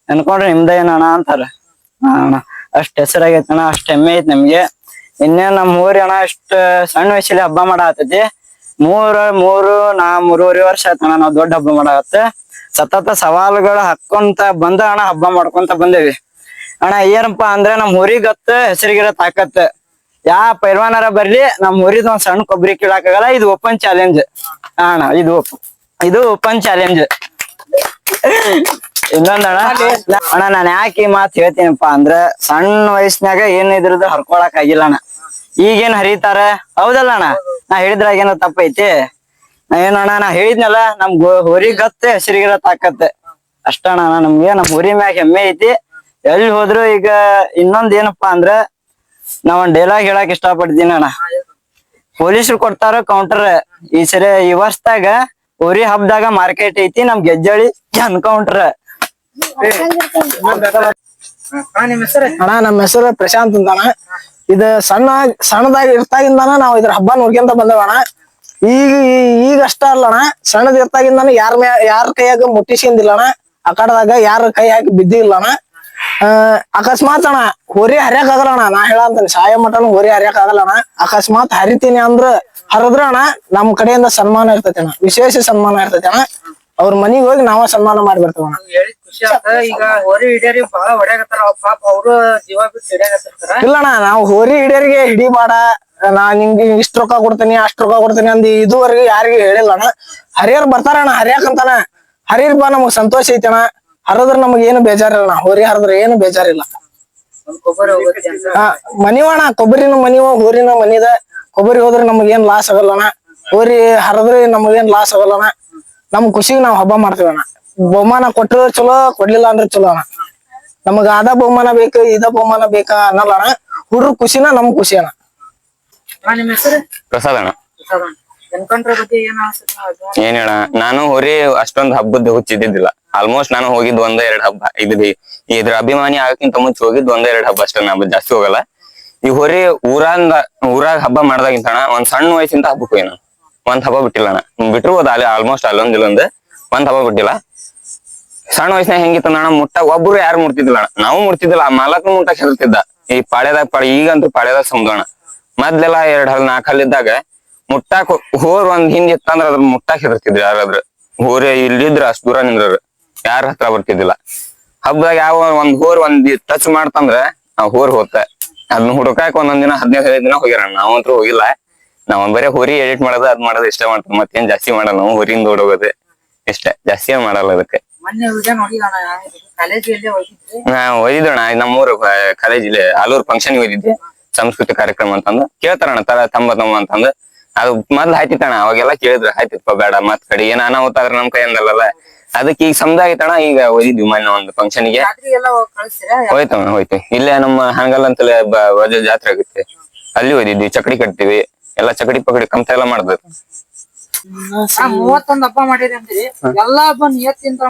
ಅನ್ಕೊಂಡ್ರೆ ನಿಮ್ದ ಏನಣ ಅಂತಾರ. ಅಣ್ಣ. ಅಷ್ಟ್ ಹೆಸರಾಗೈತಿ ಅಣ್ಣ, ಅಷ್ಟ್ ಹೆಮ್ಮೆ ಐತಿ ನಮ್ಗೆ. ಇನ್ನೇನ್ ನಮ್ ಊರಿ ಅಣ್ಣ ಅಷ್ಟ್ ಸಣ್ಣ ವಯಸ್ಸಲ್ಲಿ ಹಬ್ಬ ಮಾಡಾತೈತಿ ಮೂರ, ಮೂರು, ನಾ ಮೂರುವರೆ ವರ್ಷ ಆಯ್ತಣ್ಣ ನಾವ್ ದೊಡ್ಡ ಹಬ್ಬ ಮಾಡಾಕತ್ತ. ಸತತ ಸವಾಲುಗಳು ಹಾಕೊಂತ ಬಂದ ಅಣ್ಣ ಹಬ್ಬ ಮಾಡ್ಕೊಂತ ಬಂದೇವಿ. ಅಣ್ಣ ಏನಪ್ಪಾ ಅಂದ್ರೆ ನಮ್ ಊರಿಗತ್ತ ಹೆಸರಿಗಿರ ತಾಕತ್. ಯಾ ಪೈಲ್ವಾನರ ಬರ್ಲಿ ನಮ್ ಊರಿದ ಒಂದ್ ಸಣ್ಣ ಕೊಬ್ಬರಿ ಕೀಳಾಕಾಗಲ್ಲ ಇದು ಓಪನ್ ಚಾಲೆಂಜ್ ಅಣ್ಣ, ಇದು ಇದು ಓಪನ್ ಚಾಲೆಂಜ್ ಇನ್ನೊಂದಣ್ಣ ಅಣ್ಣ ನಾನು ಯಾಕೆ ಈ ಮಾತು ಹೇಳ್ತೀನಪ್ಪ ಅಂದ್ರ, ಸಣ್ಣ ವಯಸ್ಸಿನಾಗ ಏನ್ ಇದ್ರದ್ದು ಹರ್ಕೊಳಕ್ ಆಗಿಲ್ಲ ಅಣ್ಣ. ಈಗೇನ್ ಹರಿತಾರ? ಹೌದಲ್ಲ ಅಣ್ಣ, ನಾ ಹೇಳಿದ್ರಾಗ ಏನೋ ತಪ್ಪೈತಿ? ನಾ ಏನಣ್ಣ ನಾ ಹೇಳಿದ್ನಲ್ಲ, ನಮ್ ಹೊರಿ ಗತ್ತ, ಹೆಸರಿಗಿರ ತಾಕತ್ತೆ ಅಷ್ಟಣ್ಣ ನಮ್ಗೆ ನಮ್ ಊರಿ ಮ್ಯಾಗ ಹೆಮ್ಮೆ ಐತಿ. ಎಲ್ಲಿ ಹೋದ್ರು ಈಗ ಇನ್ನೊಂದ್ ಏನಪ್ಪಾ ಅಂದ್ರ ನಾ ಒಂದ್ ಡೈಲಾಗ್ ಹೇಳಕ್ ಇಷ್ಟಪಡ್ತೀನಿ ಅಣ್ಣ. ಪೊಲೀಸರು ಕೊಡ್ತಾರ ಕೌಂಟರ್ ಈ ಸರಿ ಈ ವರ್ಷದಾಗ ಉರಿ ಹಬ್ಬದಾಗ ಮಾರ್ಕೆಟ್ ಐತಿ ನಮ್ ಗೆಜ್ಜಳಿ ಅನ್ಕೌಂಟ್ರ ಅಣ್ಣ ನಿಮ್ ಹೆಸರು ಅಣ್ಣ ನಮ್ಮ ಹೆಸರು ಪ್ರಶಾಂತ್ ಅಂತಾನ ಇದ ಸಣ್ಣ ಸಣ್ಣದಾಗ ಇರ್ತಾಗಿಂದಾನ ನಾವ್ ಇದ್ರ ಹಬ್ಬ ನೋಡ್ಕೊಂತ ಬಂದವಣ ಈಗ ಈಗ ಅಷ್ಟ ಅಲ್ಲ ಅಣ್ಣ ಸಣ್ಣದ ಇರ್ತಾಗಿಂದಾನ ಯಾರ ಮ್ಯಾ ಯಾರ ಕೈಯಾಗ ಮುಟ್ಟಿಸಿಂದಿಲ್ಲ ಅಣ್ಣ. ಆ ಕಡದಾಗ ಯಾರ ಕೈ ಹಾಕಿ ಬಿದ್ದಿಲ್ಲ ಅಣ್ಣ. ಆ, ಅಕಸ್ಮಾತ್ ಅಣ್ಣ ಹೊರಿ ಹರಿಯಕ್ ಆಗಲ್ಲ ಅಣ್ಣ. ನಾ ಹೇಳಂತೀನಿ ಸಾಯ ಮಟನು ಹೊರಿ ಹರಿಯಕ್ ಆಗಲ್ಲ ಅಣ್ಣ. ಅಕಸ್ಮಾತ್ ಹರಿತೀನಿ ಅಂದ್ರ ಹರದ್ರ ಅಣ್ಣ ನಮ್ ಕಡೆಯಿಂದ ಸನ್ಮಾನ ಇರ್ತೈತಿ ಅಣ್ಣ. ವಿಶೇಷ ಸನ್ಮಾನ ಇರ್ತೈತಿ ಅಣ್ಣ. ಅವ್ರ ಮನಿಗ್ ಹೋಗಿ ನಾವ ಸನ್ಮಾನ ಮಾಡಿ ಆತ. ಈಗ ಹೋರಿ ಹಿಡಿಯರಿ ಹೊಡ್ಯಾಕತ್ತಾರ. ಅವ್ ಪಾಪ ಅವ್ರು ಜೀವ ಬಿಟ್ಟು ಹಿಡಿಯಾಕತ್ತಿರ್ತಾರ. ಇಲ್ಲಣ್ಣ ನಾವು ಹೋರಿ ಹಿಡಿಯರಿಗೆ ಹಿಡಿಬಾಡ ನಾ ನಿಂಗೆ ಇಷ್ಟ ರೊಕ್ಕ ಕೊಡ್ತೇನೆ ಅಷ್ಟ್ ರೊಕ್ಕ ಕೊಡ್ತೇನೆ ಅಂದ್ ಇದುವರೆಗೆ ಯಾರಿಗೂ ಹೇಳಿಲ್ಲ ಅಣ್ಣ. ಹರಿಯರ್ ಬರ್ತಾರಣ್ಣ ಹರಿಯಾಕಂತಾನ ಹರಿಯರ್ ಬಾ ನಮಗ್ ಸಂತೋಷ ಐತಣ್ಣ ಹರದ್ರ ನಮಗ್ ಏನು ಬೇಜಾರಿಲ್ಲ. ಹೋರಿ ಹರದ್ರ ಏನು ಬೇಜಾರಿಲ್ಲ. ಹಾ ಮನಿವಣ ಕೊಬ್ಬರಿನ ಮನಿವ ಹೋರಿನ ಮನಿದ ಕೊಬ್ಬರಿ ಹೋದ್ರೆ ನಮಗ್ ಏನ್ ಲಾಸ್ ಆಗಲ್ಲಣ ಹೋರಿ ಹರದ್ರೆ ನಮಗ್ ಏನ್ ಲಾಸ್ ಆಗಲ್ಲಣ ನಮ್ ಖುಷಿಗೆ ನಾವ್ ಹಬ್ಬ ಮಾಡ್ತೀವಣ್ಣ ಬಹುಮಾನ ಕೊಟ್ಟರೆ ಚಲೋ ಕೊಡ್ಲಿಲ್ಲ ಅಂದ್ರೆ ಚಲೋ ಅಣ್ಣ. ನಮಗ ಅದ ಬಹುಮಾನ ಬೇಕು ಇದ ಬಹುಮಾನ ಬೇಕಾ ಅನ್ನಲ್ಲ ಅಣ್ಣ. ಹುಡ್ರ ಖುಷಿನ ನಮ್ ಖುಷಿ ಅಣ್ಣ. ಪ್ರಸಾದ್ ಅಣ್ಣ. ಎನ್ಕೌಂಟರ್ ಬಗ್ಗೆ ಏನ್ ಅನ್ಸುತ್ತೆ ಏನ್ ಹೇಳ ನಾನು ಹೊರಿ ಅಷ್ಟೊಂದ್ ಹಬ್ಬದ ಹುಚ್ಚಿದ್ದಿದ್ದಿಲ್ಲ. ಆಲ್ಮೋಸ್ಟ್ ನಾನು ಹೋಗಿದ್ ಒಂದ ಎರಡ್ ಹಬ್ಬ ಇದ್ರಿ ಇದ್ರ ಅಭಿಮಾನಿ ಆಗಕ್ಕಿಂತ ಮುಂಚೆ ಹೋಗಿದ್ ಒಂದ ಎರಡ್ ಹಬ್ಬ ಅಷ್ಟೇ ನಾ ಜಾಸ್ತಿ ಹೋಗಲ್ಲ. ಈ ಹೊರಿ ಊರಂದ, ಊರಾಗ ಹಬ್ಬ ಮಾಡ್ದಾಗಿಂತ ಅಣ್ಣ ಒಂದ್ ಸಣ್ಣ ವಯಸ್ಸಿಂದ ಹಬ್ಬಕ್ಕೆ ನಾನು. ಒಂದ್ ಹಬ್ಬ ಬಿಟ್ಟಿಲ್ಲ ಅಣ್ಣ ಹೋದ ಅಲ್ಲಿ ಆಲ್ಮೋಸ್ಟ್ ಅಲ್ಲೊಂದ್ ಇಲ್ಲೊಂದ್. ಒಂದ್ ಹಬ್ಬ ಬಿಟ್ಟಿಲ್ಲ. ಸಣ್ಣ ವಯಸ್ಸಿನಾಗ ಹೆಂಗಿತ್ತ ಅಣ್ಣ ಮುಟ್ಟ ಒಬ್ರು ಯಾರು ಮುಟ್ತಿದ್ದಿಲ್ಲ ಅಣ್ಣ ನಾವು ಮುಟ್ತಿದ್ದಿಲ್ಲ, ಆ ಮಾಲಕ್ನು ಮುಟ್ಟಕ್ ಹೆದರ್ತಿದ್ದ ಈ ಪಾಳ್ಯದಾಗ ಪಾಳ್ಯ, ಈಗಂತೂ ಪಾಳ್ಯದಾಗ ಸಮುದ್ರಣ ಮೊದ್ಲೆಲ್ಲ ಎರಡ್ ಹಲ್ ನಾಲ್ಕು ಹಲ್ ಇದ್ದಾಗ ಮುಟ್ಟಾಕ್ ಹೋರ್ ಒಂದ್ ಹಿಂದ್ ಇತ್ತಂದ್ರ ಅದ್ರ ಮುಟ್ಟಾಕ್ ಹೆದರ್ತಿದ್ರು ಯಾರಾದ್ರ. ಹೋರಿ ಇಲ್ಲಿದ್ರ ಅಷ್ಟ್ ದೂರ ನಿಂದ್ರ ಯಾರ ಹತ್ರ ಬರ್ತಿದ್ದಿಲ್ಲ. ಹಬ್ಬದಾಗ ಯಾವ ಒಂದ್ ಹೋರ್ ಒಂದ್ ಟಚ್ ಮಾಡ್ತಂದ್ರ ಆ ಹೋರ್ ಹೋತ ಅದನ್ನ ಹುಡುಕಾಕ ಒಂದೊಂದ್ ದಿನ ಹದಿನೈದು ಹದಿನೈದು ದಿನ ಹೋಗ್ಯಾರ. ನಾವಂತೂ ಹೋಗಿಲ್ಲ. ನಾವ್ ಬರೀ ಹೋರಿ ಎಡಿಟ್ ಮಾಡೋದು ಅದ್ ಮಾಡೋದು ಇಷ್ಟ ಮಾಡ್ತೀವಿ. ಮತ್ತೇನ್ ಜಾಸ್ತಿ ಮಾಡಲ್ಲ. ನಾವು ಹೋರಿಯಿಂದ ಓಡೋಗೋದು ಇಷ್ಟ. ಜಾಸ್ತಿ ಏನ್ ಮಾಡಲ್ಲ ಅದಕ್ಕೆ. ಹಾ ಓದಿದೋಣ ನಮ್ಮೂರು ಕಾಲೇಜ್ ಇಲ್ಲಿ ಆಲೂರ್ ಫಂಕ್ಷನ್ ಓದಿದ್ದೆ ಸಂಸ್ಕೃತಿ ಕಾರ್ಯಕ್ರಮ ಅಂತಂದು. ಕೇಳ್ತಾರಣ್ಣ ತರ ತಮ್ಮ ತಮ್ಮ ಅಂತಂದು ಅದು ಮೊದ್ಲು ಹಾಯ್ತಿತ್ತಣ ಅವಾಗೆಲ್ಲ ಕೇಳಿದ್ರ ಆಯ್ತಿಪ್ಪ ಬೇಡ ಮತ್ ಕಡೆ ಏನ ಅನಾಹುತ ಆದ್ರೆ ನಮ್ ಕೈಯಿಂದಲ್ಲ ಅದಕ್ಕೆ ಈಗ ಸಮದ ಆಯ್ತಣ್ಣ ಈಗ ಓದಿದ್ವಿ ಮೊನ್ನೆ ಒಂದು ಫಂಕ್ಷನ್ಗೆ ಹೋಯ್ತು ಕಳಿಸ್ತೀರಾ ಹೋಯ್ತಣ್ಣ ಹೋಯ್ತು. ಇಲ್ಲೇ ನಮ್ಮ ಹಂಗಲ್ ಅಂತಲೇ ವಜ ಜಾತ್ರೆ ಆಗುತ್ತೆ. ಅಲ್ಲಿ ಓದಿದ್ವಿ ಚಕಡಿ ಕಟ್ತೀವಿ ಎಲ್ಲ ಚಕಡಿ ಪಕಡಿ ಕಂತ ಎಲ್ಲ ಮಾಡ್ದು ನಾ ಮೂವತ್ತೊಂದ್ ಹಬ್ಬ ಮಾಡಿದ್ರಿ ಎಲ್ಲಾ ಹಬ್ಬ ನಿಯತ್ತಿಂದ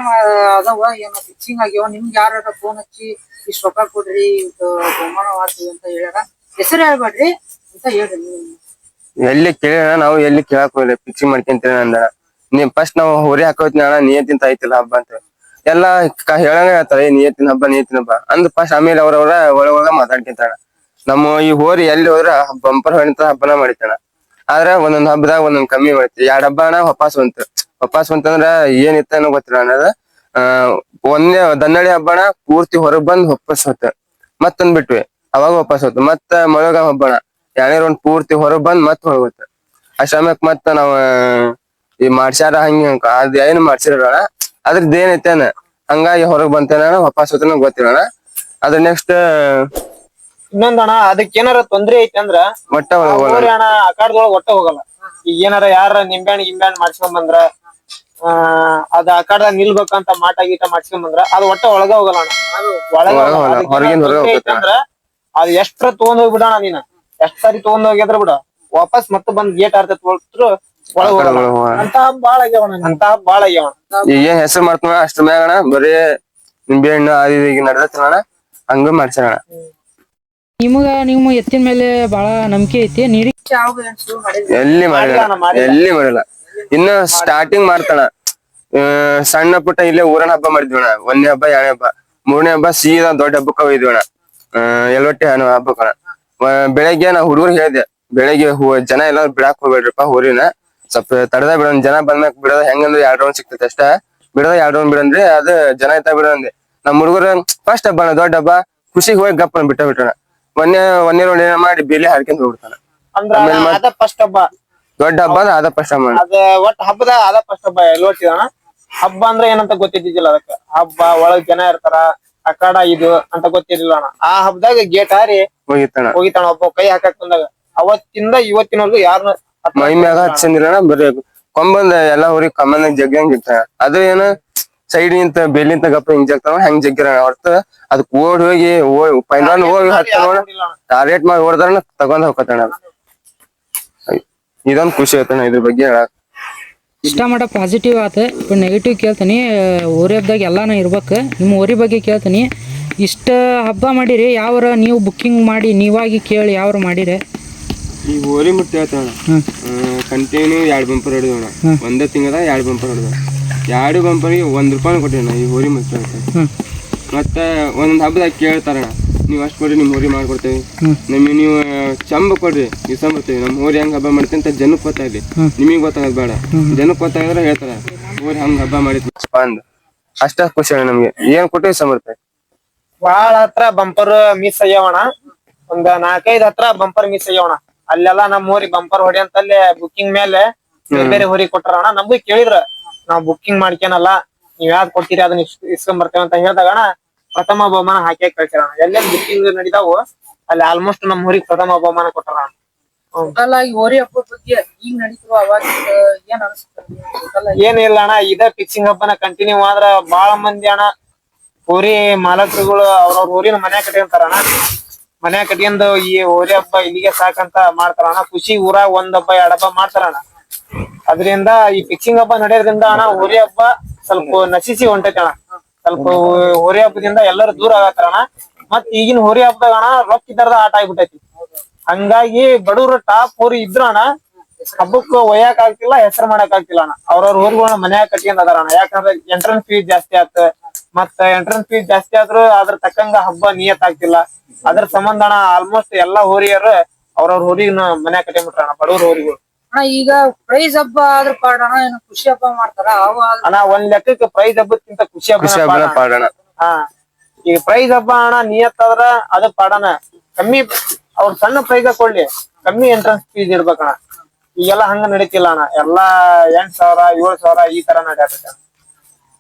ಅದಾವ ಏನೋ ಫಿಕ್ಸಿಂಗ್ ಆಗ್ಯಾವ. ನಿಮ್ಗೆ ಯಾರ ಫೋನ್ ಹಚ್ಚಿ ಇಷ್ಟ ರೊಕ್ಕ ಕೊಡ್ರಿ ಇದು ಬಹುಮಾನ ಮಾಡ್ತೀವಿ ಅಂತ ಹೇಳ್ಯಾರ. ಹೆಸರು ಹೇಳ್ಬೇಡ್ರಿ ಅಂತ ಹೇಳ್ರಿ. ಎಲ್ಲಿ ಕೇಳಿನ ನಾವು ಎಲ್ಲಿ ಕೇಳಕ್ ಹೋಗಿಲ್ಲ ಫಿಕ್ಸಿಂಗ್ ಮಾಡ್ಕೊಂತೀವಿ ಅಂದ ನೀ ಫಸ್ಟ್ ನಾವು ಹೊರಿ ಹಾಕೋತಿನ ಅಣ್ಣ ನಿಯತ್ತಿಂತ ಐತಿಲ್ಲ ಹಬ್ಬ ಅಂತ. ಎಲ್ಲ ಹೇಳಂಗ ಹೇಳ್ತಾರೆ ನಿಯತ್ತಿನ ಹಬ್ಬ ನಿಯತ್ತಿನ ಹಬ್ಬ. ಅಂದ್ ಫಸ್ಟ್ ಆಮೇಲೆ ಅವ್ರವ್ರ ಒಳ ಒಳಗ ಮಾತಾಡ್ಕೊಂತಾಣ ನಮ್ಮ ಈ ಹೋರಿ ಎಲ್ಲಿ ಹೋದ್ರ ಬಂಪರ್ ಹೊಡಿತ ಹಬ್ಬನ ಮಾಡಿತಾಣ. ಆದ್ರ ಒಂದೊಂದ್ ಹಬ್ಬದಾಗ ಒಂದೊಂದ್ ಕಮ್ಮಿ ಮಾಡ್ತಿ. ಎರಡ್ ಹಬ್ಬ ಅಣ್ಣ ವಾಪಸ್ ಬಂತು. ವಾಪಾಸ್ ಬಂತಂದ್ರ ಏನಿತ್ತ ಗೊತ್ತಿಲ್ಲ ಅನ್ನೋದ ಆ ಒಂದೇ ದನ್ನಡಿ ಹಬ್ಬಣ ಪೂರ್ತಿ ಹೊರಗ್ ಬಂದ್ ವಾಪಸ್ ಹೋತ. ಮತ್ತೊಂದ್ ಬಿಟ್ವಿ. ಅವಾಗ ವಾಪಸ್ ಹೋತು. ಮತ್ತ ಮೊಳಗ ಹಬ್ಬಣ ಎರಡನೇ ರೌಂಡ್ ಪೂರ್ತಿ ಹೊರಗ್ ಬಂದ್ ಮತ್ ಹೋಗುತ್ತೆ ಆ ಸಮಯಕ್ ಮತ್ತ ನಾವ ಈ ಮಾಡ್ಸ್ಯಾರ ಹಂಗ ಅದ್ ಏನ್ ಮಾಡ್ಸಿರೋಣ ಅದ್ರದ್ದು ಏನೈತೇನ ಹಂಗಾಗಿ ಹೊರಗ್ ಬಂತೇನ ವಾಪಸ್ ಹೋತನ ಗೊತ್ತಿರೋಣ ಅದ್ರ ನೆಕ್ಸ್ಟ್ ಇನ್ನೊಂದಣ ಅದಕ್ಕೆ ಏನಾರ ತೊಂದ್ರೆ ಐತಿ ಅಂದ್ರ ಒಟ್ಟ ಹೋರಿ ಅಣ್ಣ ಒಟ್ಟ ಹೋಗಲ್ಲ. ಈಗ ಏನಾರ ಯಾರ ನಿಂಬೆಹಣ್ಣು ಗಿಂಬೆಹಣ್ಣು ಮಾಡ್ಸ್ಕೊಂಡ್ ಬಂದ್ರ ಆ ಅದ ಆಕಾಡದಾಗ ನಿಲ್ಬೇಕಂತ ಮಾಟ ಗೀಟ ಮಾಡ್ಸ್ಕೊಂಡ್ ಬಂದ್ರ ಅದು ಒಟ್ಟ ಒಳಗ ಹೋಗಲ್ಲ ಅಣ್ಣ. ಒಳಗ ಒಳಗ ಹೋಗಲ್ಲ. ಅದಕ್ಕೆ ಹೊರಗಿಂದ ಏನಾರ ಹೊರಗೆ ತೊಂದ್ರೆ ಐತಿ ಅಂದ್ರ ಅದ್ ಎಷ್ಟ್ರ ತಗೊಂಡ್ ಹೋಗ್ಬಿಡಣ ನೀನ. ಎಷ್ಟ್ ಸಾರಿ ತಗೊಂಡ್ ಹೋಗ್ಯದ್ರ ಬಿಡ. ವಾಪಸ್ ಮತ್ತೆ ಬಂದ್ ಗೇಟ್ ಆಡ್ತೈತ್ ಹೊರಟ್ರು ಒಳಗ ಹೋಗಲ್ಲ ಅಂತ ಬಾಳ ಆಗ್ಯಾವಣ ಅಂತ ಬಾಳ ಆಗ್ಯಾವಣ ಈಗ ಹೆಸರು ಮಾಡ್ತಾನ ಅಷ್ಟ್ರ ಮ್ಯಾಗಣ ಬರೀ ನಿಂಬೆ ಹಣ್ಣು ಅದು ಇದು ಈಗ ನಡ್ದತ್ತಣ ಹಂಗ ಮಾಡ್ಸೋಣ ನಿಮಗ ನಿಮ್ಮ ಎತ್ತಿನ ಮೇಲೆ ಬಹಳ ನಂಬಿಕೆ ಐತಿ ನೀರಿ ಎಲ್ಲಿ ಮಾಡಿಲ್ಲ. ಎಲ್ಲಿ ಮಾಡಿಲ್ಲ. ಇನ್ನ ಸ್ಟಾರ್ಟಿಂಗ್ ಮಾಡ್ತಾನ ಆ, ಸಣ್ಣ ಪುಟ್ಟ ಇಲ್ಲೇ ಊರನ ಹಬ್ಬ ಮಾಡಿದ್ವಿಣ ಒಂದನೇ ಹಬ್ಬ ಎರಡನೇ ಹಬ್ಬ. ಮೂರನೇ ಹಬ್ಬ ಸೀದಾ ದೊಡ್ಡ ಹಬ್ಬಕ್ಕ ಹೋಗಿದ್ವಿಣ ಎಲ್ವಟ್ಟಿ ಹಣ್ಣು ಹಬ್ಬಕ್ಕಣ ಬೆಳಗ್ಗೆ ನಾ ಹುಡುಗರು ಹೇಳಿದೆ ಬೆಳಗ್ಗೆ ಹೂ ಜನ ಎಲ್ಲ ಬಿಡಾಕ್ ಹೋಗ್ಬೇಡ್ರಪ್ಪ ಹೋರಿನ ಸ್ವಲ್ಪ ತಡದ ಬಿಡೋಣ ಜನ ಬಂದ್ಮ್ಯಾಕ ಬಿಡೋದ ಹೆಂಗಂದ್ರೆ ಎರಡ್ ರೌಂಡ್ ಸಿಕ್ತೈತೆ ಅಷ್ಟ. ಬಿಡೋದ ಎರಡ್ ರೌಂಡ್ ಬಿಡಂದ್ರೆ ಅದ ಜನ ಇತ್ತ ಬಿಡೋಂದೆ ನಮ್ಮ ಹುಡುಗರು ಫಸ್ಟ್ ಹಬ್ಬ ದೊಡ್ಡ ಹಬ್ಬ ಖುಷಿಗೆ ಹೋಗಿ ಗಪ್ಪ ಬಿಟ್ಟ ಬಿಟ್ಟಣ ಮೊನ್ನೆ ಒನ್ನೇ ರೌಂಡ್ ಏನ ಮಾಡಿ ಬೇಲಿ ಹಾಡ್ಕೊಂಡ್ ಹೋಗ್ಬಿಡ್ತಾನ. ಫಸ್ಟ್ ಹಬ್ಬ. ದೊಡ್ಡ ಹಬ್ಬ ಅದ ಫಸ್ಟ್ ಹಬ್ಬ ಅದ ಒಟ್ಟ ಹಬ್ಬದ ಅದ ಫಸ್ಟ್ ಹಬ್ಬ ಎಲ್ಲ ಹಬ್ಬ ಅಂದ್ರೆ ಏನಂತ ಗೊತ್ತಿದ್ದಿಲ್ಲ ಅದಕ್ಕ. ಹಬ್ಬ ಒಳಗ್ ಜನ ಇರ್ತಾರ. ಅಖಾಡ ಇದು ಅಂತ ಗೊತ್ತಿರ್ಲಿಲ್ಲ ಅಣ್ಣ. ಆ ಹಬ್ಬದಾಗ ಗೇಟ್ ಹಾರಿ ಹೋಗಿತ್ತಣ ಹೋಗಿತಾಣ ಒಬ್ಬ ಕೈ ಹಾಕಕ್ ಬಂದಾಗ. ಅವತ್ತಿಂದ ಇವತ್ತಿನವರೆಗೂ ಯಾರನ್ನ ಮೈ ಮ್ಯಾಗ ಹಚ್ಚಂದಿರಣ ಬರೀ ಕೊಂಬಂದ ಎಲ್ಲಾ ಊರಿಗೆ ಕಮ್ಮಂದಾಗ ಜಗ್ಗಂಗ್ ಇತ್ತ ಅದು ಏನ ಸೈಡ್ ನಿಂತ ಬೇಲಿಂತ ಗಪ್ಪ ಹಿಂಗ್ ಜಗ್ತಾವ ಹೆಂಗ್ ಜಗ್ಗಿರ ಹೊರತ ಅದಕ್ ಓಡ್ ಹೋಗಿ ಫೈನಲ್ ಹೋಗಿ ಹತ್ತಾನ ಟಾರ್ಗೆಟ್ ಮಾಡಿ ಓಡ್ದಾರ ತಗೊಂಡ್ ಹೋಗತ್ತಣ್ಣ ಇದೊಂದ್ ಖುಷಿ ಆಯ್ತಣ್ಣ ಇದ್ರ ಬಗ್ಗೆ ಹೇಳಕ್. ಇಷ್ಟ ಮಾಡ ಪಾಸಿಟಿವ್ ಆತ. ಬಟ್ ನೆಗೆಟಿವ್ ಕೇಳ್ತೀನಿ ಊರಿ ಹಬ್ಬದಾಗ ಎಲ್ಲಾನ ಇರ್ಬೇಕು. ನಿಮ್ಮ ಊರಿ ಬಗ್ಗೆ ಕೇಳ್ತೀನಿ. ಇಷ್ಟ ಹಬ್ಬ ಮಾಡಿರಿ ಯಾವ್ರ ನೀವು ಬುಕ್ಕಿಂಗ್ ಮಾಡಿ ನೀವಾಗಿ ಕೇಳಿ ಯಾವ್ರ ಮಾಡಿರಿ? ಈ ಹೋರಿ ಮುಟ್ಟಿ ಹೇಳ್ತಾಳ ಕಂಟಿನ್ಯೂ ಎರಡು ಬಂಪರ್ ಹೊಡೆದೋಣ ಒಂದೇ ತಿಂಗಳ ಎರಡು ಬಂಪರ್ ಹೊಡೆದ ಎರಡು ಬಂಪರ್ಗೆ ಒಂದು ರೂಪಾಯಿ ಕೊಟ್ಟಿನ ಈ ಓರಿ ಮುಟ್ಟಿ ಹೇಳ್ತಾನೆ ಮತ್ತೆ ಒಂದೊಂದು ಹಬ್ಬದಾಗ ಕೇಳ್ತಾರಣ ನೀವು ಅಷ್ಟ್ ಕೊಡ್ರಿ ನಿಮ್ಮ ಹೋರಿ ಮಾಡ್ಕೊಡ್ತೇವೆ. ನಮಗೆ ನೀವು ಚಂಬ ಕೊಡ್ರಿ ಈ ಇಸ್ಕೊಂಬರ್ತೀವಿ ನಮ್ ಹೋರಿ ಹೆಂಗ್ ಹಬ್ಬ ಮಾಡ್ತೀವಿ ಅಂತ ಜನಕ್ಕೆ ಗೊತ್ತಾಗಲಿ. ನಿಮಗೆ ಗೊತ್ತಾಗದ್ ಬೇಡ. ಜನಕ್ಕೆ ಗೊತ್ತಾಗಿದ್ರೆ ಹೇಳ್ತಾರ ಹೋರಿ ಹಂಗ ಹಬ್ಬ ಮಾಡಿದ್ವಿ. ಅಂದ್ ಅಷ್ಟ ಖುಷಿ ಅಣ್ಣ ನಮ್ಗೆ. ಏನ್ ಕೊಟ್ಟಿವಿ ಸಮರ್ಥ ಭಾಳ ಹತ್ರ ಬಂಪರ್ ಮಿಸ್ ಆಗ್ಯಾವಣ ಒಂದ್ ನಾಲ್ಕೈದು ಹತ್ರ ಬಂಪರ್ ಮಿಸ್ ಆಗ್ಯಾವಣ ಅಲ್ಲೆಲ್ಲ ನಮ್ ಊರಿ ಬಂಪರ್ ಹೊಡಿ ಅಂತಲ್ಲೇ ಬುಕಿಂಗ್ ಮೇಲೆ ಬೇರೆ ಬೇರೆ ಊರಿಗೆ ಕೊಟ್ಟಾರಣ ನಮ್ಗೂ ಕೇಳಿದ್ರ ನಾವ್ ಬುಕಿಂಗ್ ಮಾಡ್ಕೇನಲ್ಲ ನೀವ್ ಯಾವ್ದು ಕೊಟ್ಟಿರಿ ಅದನ್ನ ಇಸ್- ಇಸ್ಕೊಂಡ್ ಬರ್ತೇವೆ ಅಂತ ಹೇಳಿದಾಗ ಪ್ರಥಮ ಬಹುಮಾನ ಹಾಕಿ ಕಳ್ಸಿರ ಎಲ್ಲೆಲ್ಲಿ ಬುಕ್ಕಿಂಗ್ ನಡೀತಾವು ಅಲ್ಲಿ ಆಲ್ಮೋಸ್ಟ್ ನಮ್ ಊರಿಗೆ ಪ್ರಥಮ ಬಹುಮಾನ ಕೊಟ್ಟಾರ ಟೋಟಲ್ ಆಗಿ ಹೋರಿ ಹಬ್ಬದ ಬಗ್ಗೆ ಈಗ ನಡೀತಿರುವ ಅವಾಗ ಏನ್ ಅನಿಸ್ತದೆ ಏನಿಲ್ಲ ಅಣ್ಣ ಇದ ಫಿಕ್ಸಿಂಗ್ ಹಬ್ಬನ ಕಂಟಿನ್ಯೂ ಆದ್ರ ಬಾಳ ಮಂದಿ ಅಣ್ಣ ಹೋರಿ ಮಾಲಕರುಗಳು ಅವ್ರವ್ರ ಊರಿನ ಮನೆ ಕಟ್ಕೊಂತಾರಣ ಮನೆ ಕಟ್ಕೊಂಡು ಈ ಹೋರಿ ಹಬ್ಬ ಇಲ್ಲಿಗೆ ಸಾಕಂತ ಮಾಡ್ತಾರಣ ಖುಷಿ ಊರಾಗ ಒಂದ್ ಹಬ್ಬ ಎರಡ್ ಹಬ್ಬ ಮಾಡ್ತಾರಣ ಅದರಿಂದ ಈ ಫಿಕ್ಸಿಂಗ್ ಹಬ್ಬ ನಡೆಯೋದ್ರಿಂದ ಅಣ್ಣ ಹೋರಿ ಹಬ್ಬ ಸ್ವಲ್ಪ ನಶಿಸಿ ಹೊಂಟಕಣ ಸ್ವಲ್ಪ ಹೊರಿ ಹಬ್ಬದಿಂದ ಎಲ್ಲರೂ ದೂರ ಆಗತ್ತಾರಣ ಮತ್ ಈಗಿನ ಹೋರಿ ಹಬ್ಬದಾಗ ಅಣ್ಣ ರೊಕ್ಕ ಇದ್ದಾರದ ಆಟ ಆಗ್ಬಿಟ್ಟೈತಿ. ಹಂಗಾಗಿ ಬಡವರು ಟಾಪ್ ಹೋರಿ ಇದ್ರು ಅಣ್ಣ ಹಬ್ಬಕ್ಕ ಒಯ್ಯಾಕ್ ಆಗ್ತಿಲ್ಲ ಹೆಸರು ಮಾಡಕ್ ಆಗ್ತಿಲ್ಲ ಅಣ್ಣ. ಅವ್ರವ್ರ ಊರುಗಳನ್ನ ಮನ್ಯಾಗ ಕಟ್ಕೊಂಡ್ ಅದಾರ ಅಣ್ಣ. ಯಾಕಂದ್ರೆ ಎಂಟ್ರೆನ್ಸ್ ಫೀಸ್ ಜಾಸ್ತಿ ಆತ. ಮತ್ತ ಎಂಟ್ರೆನ್ಸ್ ಫೀಸ್ ಜಾಸ್ತಿ ಆದ್ರೂ ಅದ್ರ ತಕ್ಕಂಗ ಹಬ್ಬ ನಿಯತ್ ಆಗ್ತಿಲ್ಲ. ಅದ್ರ ಸಂಬಂಧ ಅಣ್ಣ ಆಲ್ಮೋಸ್ಟ್ ಎಲ್ಲಾ ಹೋರಿಯರು ಅವ್ರವ್ರ ಊರಿನ ಮನ್ಯಾಗ ಕಟ್ಕೊಂಡ್ಬಿಟ್ರ ಅಣ್ಣ ಬಡವ್ರ ಊರಿಗಳು ಅಣ್ಣ ಈಗ ಪ್ರೈಸ್ ಹಬ್ಬ ಆದ್ರ ಪಾಡೋಣ ಏನು ಖುಷಿ ಹಬ್ಬ ಮಾಡ್ತಾರ? ಅವ ಅಣ್ಣ ಒಂದ್ ಲೆಕ್ಕಕ್ಕೆ ಪ್ರೈಸ್ ಹಬ್ಬಕ್ಕಿಂತ ಖುಷಿ ಖುಷಿ ಹಬ್ಬ ಹಬ್ಬನ ಪಾಡಣ. ಹಾ. ಈಗ ಪ್ರೈಸ್ ಹಬ್ಬ ಅಣ್ಣ ನಿಯತ್ ಆದ್ರ ಅದ ಪಾಡೋಣ. ಕಮ್ಮಿ ಅವ್ರ ಸಣ್ಣ ಪ್ರೈಸ್ ಕೊಡ್ಲಿ. ಕಮ್ಮಿ ಎಂಟ್ರೆನ್ಸ್ ಫೀಸ್ ಇಡ್ಬೇಕಣ್ಣ. ಈಗೆಲ್ಲ ಹಂಗ ನಡೀತಿಲ್ಲ ಅಣ್ಣ. ಎಲ್ಲಾ ಎಂಟ್ ಸಾವಿರ ಏಳ್ ಸಾವಿರ ಈ ತರ ನಡೆಯತ್ತೆ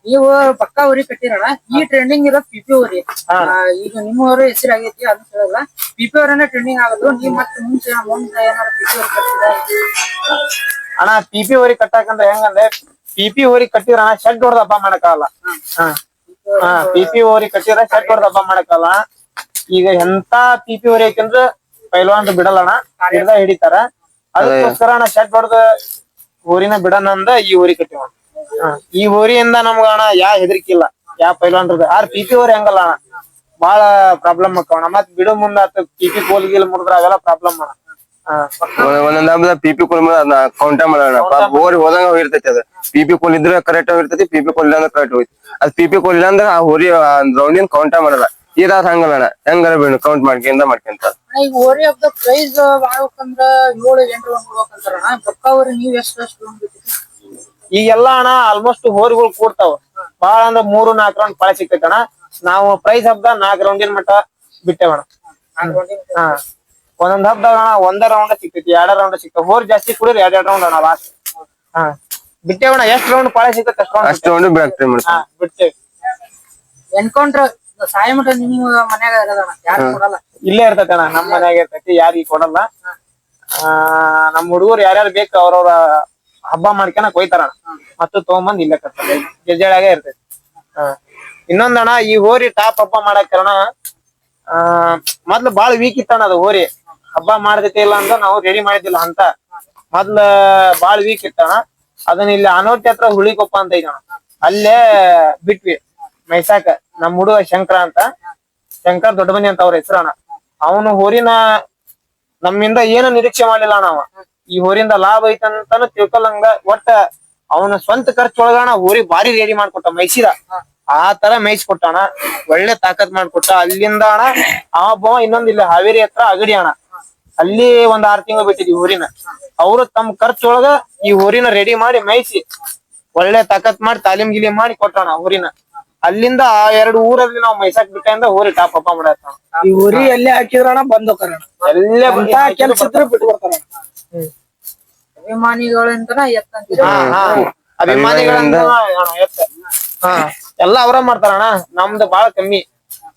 ನೀವು ಪಕ್ಕಾ ಊರಿ ಕಟ್ಟಿರಣ ಈ ಟ್ರೆಂಡಿಂಗ್ ಇರೋ ಪಿ ಪಿ ಊರಿ ಹಾ. ಈಗ ನಿಮ್ಮವರು ಹೆಸರು ಆಗೈತಿ ಅದನ್ನ ಹೇಳಲ್ಲ ಪಿ ಪಿ ಅವರನ್ನ ಟ್ರೆಂಡಿಂಗ್ ಆಗೋದು ನೀವ್ ಮತ್ತೆ ಮುಂಚೆ ಮುಂದೆ ಏನಾರ ಪಿ ಪಿ ಊರಿ ಕಟ್ಟಿದ ಅಣ್ಣ ಪಿ ಪಿ ಹೋರಿ ಕಟ್ಟಾಕಂದ್ರೆ ಹೆಂಗಂದ್ರೆ ಪಿ ಪಿ ಹೋರಿ ಕಟ್ಟಿದ್ರ ಅಣ್ಣ ಶೆಡ್ ಹೊಡೆದ ಹಬ್ಬ ಮಾಡಕ್ಕಾಗಲ್ಲ ಹಾ ಹಾ ಪಿ ಪಿ ಹೋರಿ ಕಟ್ಟಿದ್ರ ಶೆಡ್ ಹೊಡೆದ ಹಬ್ಬ ಮಾಡಕ್ಕಾಗಲ್ಲ ಈಗ ಎಂತ ಪಿ ಪಿ ಹೋರಿ ಐತಂದ್ರ ಪೈಲ್ವಾನ್ ಬಿಡಲ್ಲ ಅಣ್ಣ ಹಿಡ್ದ ಹಿಡಿತಾರ ಅದಕ್ಕೋಸ್ಕರ ಅಣ್ಣ ಶೆಡ್ ಹೊಡೆದ ಹೋರಿನ ಬಿಡಣ ಅಂದ ಈ ಹೋರಿ ಕಟ್ಟಿವ ಹಾ ಈ ಹೋರಿಯಿಂದ ನಮ್ಗ ಅಣ್ಣ ಯಾ ಹೆದರಿಕಿಲ್ಲ ಯಾ ಪೈಲಾನ್ ಆರ್ ಪಿ ಪಿ ಹೋರಿ ಹಂಗಲ್ಲ ಅಣ್ಣ. ಬಾಳ ಪ್ರಾಬ್ಲಮ್ ಅಣ್ಣ. ಮತ್ ಬಿಡು ಮುಂದ ಪಿ ಪಿ ಕೋಲ್ ಗೀಲ್ ಮುರಿದ್ರ ಅವೆಲ್ಲ ಪ್ರಾಬ್ಲಮ್ ಅಣ್ಣ. ಒಂದೊಂದ ಹಬ್ಬದ ಪಿ ಪಿ ಕೋಲ್ ಮೇಲೆ ಅದನ್ನ ಕೌಂಟ ಮಾಡೋಣ. ಪಾಪ ಹೋರಿ ಹೋದಂಗ ಹೋಗಿರ್ತೈತಿ ಅದ. ಪಿ ಪಿ ಕೋಲ್ ಇದ್ರೆ ಕರೆಕ್ಟ್ ಹೋಗಿರ್ತೈತಿ ಪಿ ಪಿ ಕೋಲ್ ಇಲ್ಲ ಅಂದ್ರೆ ಕರೆಕ್ಟ್ ಹೋಯ್ತು ಅದ್ ಪಿ ಪಿ ಕೋಲ್ ಇಲ್ಲ ಅಂದ್ರೆ ಆ ಹೋರಿ ರೌಂಡಿನ ಕೌಂಟ ಮಾಡಲ್ಲ. ಇದಾದ ಹಂಗಲ್ಲ ಅಣ್ಣ. ಹೆಂಗಾರ ಬಿಡು ಕೌಂಟ್ ಮಾಡ್ಕೊಂಡ ಮಾಡ್ಕೊಂತ ಈಗ ಹೋರಿ ಹಬ್ಬದ ಪ್ರೈಸ್ ಮಾಡ್ಬೇಕಂದ್ರ ಏಳು ಎಂಟು ಪಕ್ಕಾ ಊರಿ ನೀವ್ ಎಷ್ಟು ಈಗೆಲ್ಲ ಅಣ್ಣ ಆಲ್ಮೋಸ್ಟ್ ಹೋರಿಗಳು ಕೂಡ್ತಾವ. ಬಾಳ ಅಂದ್ರ ಮೂರು ನಾಲ್ಕು ರೌಂಡ್ ಪಾಳೆ ಸಿಗ್ತೈತೆ ಅಣ್ಣ ನಾವು ಪ್ರೈಸ್ ಹಬ್ಬ ನಾಲ್ಕು ರೌಂಡಿನ ಮಟ್ಟ ಬಿಟ್ಟೇವಣ ಹಾ. ಒಂದೊಂದ್ ಹಬ್ಬದಾಗ ಅಣ್ಣ ಒಂದ ರೌಂಡ್ ಸಿಗ್ತೈತಿ ಎರಡ ರೌಂಡ್ ಸಿಗ್ತಾವ ಹೋರ್ ಜಾಸ್ತಿ ಕುಡಿದ್ರೆ ಎರಡ್ ಎರಡ್ ರೌಂಡ್ ಅಣ್ಣ ಲಾಸ್ಟ್ ಹಾ. ಬಿಟ್ಟೇವಣ ಎಷ್ಟ್ ರೌಂಡ್ ಪಾಳೆ ಸಿಗ್ತೈತೆ ಅಷ್ಟು ರೌಂಡ್ ಬಿಡ್ತೇವೆ ಎನ್ಕೌಂಟರ್ ಮನ್ಯಾಗ ಇರೋದಣ್ಣ? ಯಾರು ಕೊಡಲ್ಲ? ಇಲ್ಲೇ ಇರ್ತೈತೆ ಅಣ್ಣ ನಮ್ಮ ಮನ್ಯಾಗ ಇರ್ತೈತಿ ಯಾರಿಗೂ ಕೊಡಲ್ಲ. ಆ ನಮ್ ಹುಡುಗರು ಯಾರ್ಯಾರು ಬೇಕು ಅವ್ರವ್ರ ಹಬ್ಬ ಮಾಡ್ಕೊಳಕ್ ಕೊಯ್ತಾರ. ಮತ್ತು ತಗೊಂಬಂದ್ ಇಲ್ಲೇ ಕಟ್ತಾರೆ. ಗೆಜ್ಜೆಳಾಗ ಇರ್ತೈತಿ. ಹಾ. ಇನ್ನೊಂದಣ್ಣ ಈ ಹೋರಿ ಟಾಪ್ ಹಬ್ಬ ಮಾಡಕ್ ಕಾರಣ ಆ ಮೊದ್ಲು ಬಾಳ ವೀಕ್ ಇತ್ತಣ್ಣ ಅದು ಹೋರಿ. ಹಬ್ಬ ಮಾಡ್ದೈತಿ ಇಲ್ಲ ಅಂತ ನಾವು ರೆಡಿ ಮಾಡಿದಿಲ್ಲ ಅಂತ. ಮೊದ್ಲ ಬಾಳ ವೀಕ್ ಇತ್ತಣ್ಣ ಅದನ್ನ ಇಲ್ಲಿ ಅನೋಟಿ ಹತ್ರ ಹುಳಿಕೊಪ್ಪ ಅಂತ ಐತಣ್ಣ ಅಲ್ಲೇ ಬಿಟ್ವಿ. ಮೈಸಾಕ ನಮ್ ಹುಡುಗ ಶಂಕರ ಅಂತ. ಶಂಕರ್ ದೊಡ್ಡಮನಿ ಅಂತ ಅವ್ರ ಹೆಸರಣ್ಣ ಅವನು ಹೋರಿನ ನಮ್ಮಿಂದ ಏನು ನಿರೀಕ್ಷೆ ಮಾಡಿಲ್ಲ ನಾವ ಈ ಊರಿಂದ ಲಾಭ ಐತಂತಾನು ತಿಳ್ಕೊಳಂಗ ಒಟ್ಟ ಅವನ ಸ್ವಂತ ಖರ್ಚೊಳಗಣ ಊರಿಗೆ ಬಾರಿ ರೆಡಿ ಮಾಡ್ಕೊಟ್ಟ ಮೈಸಿದ ಆ ತರ ಮೇಯಿಸ್ಕೊಟ್ಟಣ ಒಳ್ಳೆ ತಾಕತ್ ಮಾಡ್ಕೊಟ್ಟ. ಅಲ್ಲಿಂದ ಅಣ್ಣ ಆ ಒಬ್ಬವ ಇನ್ನೊಂದ್ ಇಲ್ಲಿ ಹಾವೇರಿ ಹತ್ರ ಅಗಡಿ ಅಣ್ಣ. ಅಲ್ಲಿ ಒಂದ್ ಆರ್ ತಿಂಗಳು ಬಿಟ್ಟಿದ್ವಿ ಊರಿನ. ಅವರು ತಮ್ಮ ಖರ್ಚೊಳಗ ಈ ಊರಿನ ರೆಡಿ ಮಾಡಿ ಮೇಯಿಸಿ ಒಳ್ಳೆ ತಾಕತ್ ಮಾಡಿ ತಾಲೀಮ್ ಗಿಲೀಮ್ ಮಾಡಿ ಕೊಟ್ಟಣ ಊರಿನ. ಅಲ್ಲಿಂದ ಆ ಎರಡು ಊರಲ್ಲಿ ನಾವು ಮೈಸಾಕ್ ಬಿಟ್ಟಿಂದ ಊರಿ ಟಾಪ್ ಅಪ್ಪ ಮಾಡತ್ತ ಈ ಊರಿ ಎಲ್ಲೇ ಹಾಕಿದ್ರಣ ಬಂದ್ ಹೋಗ್ತಾರಣ ಎಲ್ಲೇ ಕೆಲಸ ಬಿಟ್ಟು ಬರ್ತಾರ ಅಭಿಮಾನಿಗಳಿಂದನ ಎತ್ತಂತೀರಿ ಅಭಿಮಾನಿಗಳಿಂದ ಅಣ್ಣ, ಎತ್ತ. ಹಾ. ಎಲ್ಲಾ ಅವ್ರ ಮಾಡ್ತಾರಣ್ಣ ನಮ್ದು ಬಾಳ ಕಮ್ಮಿ.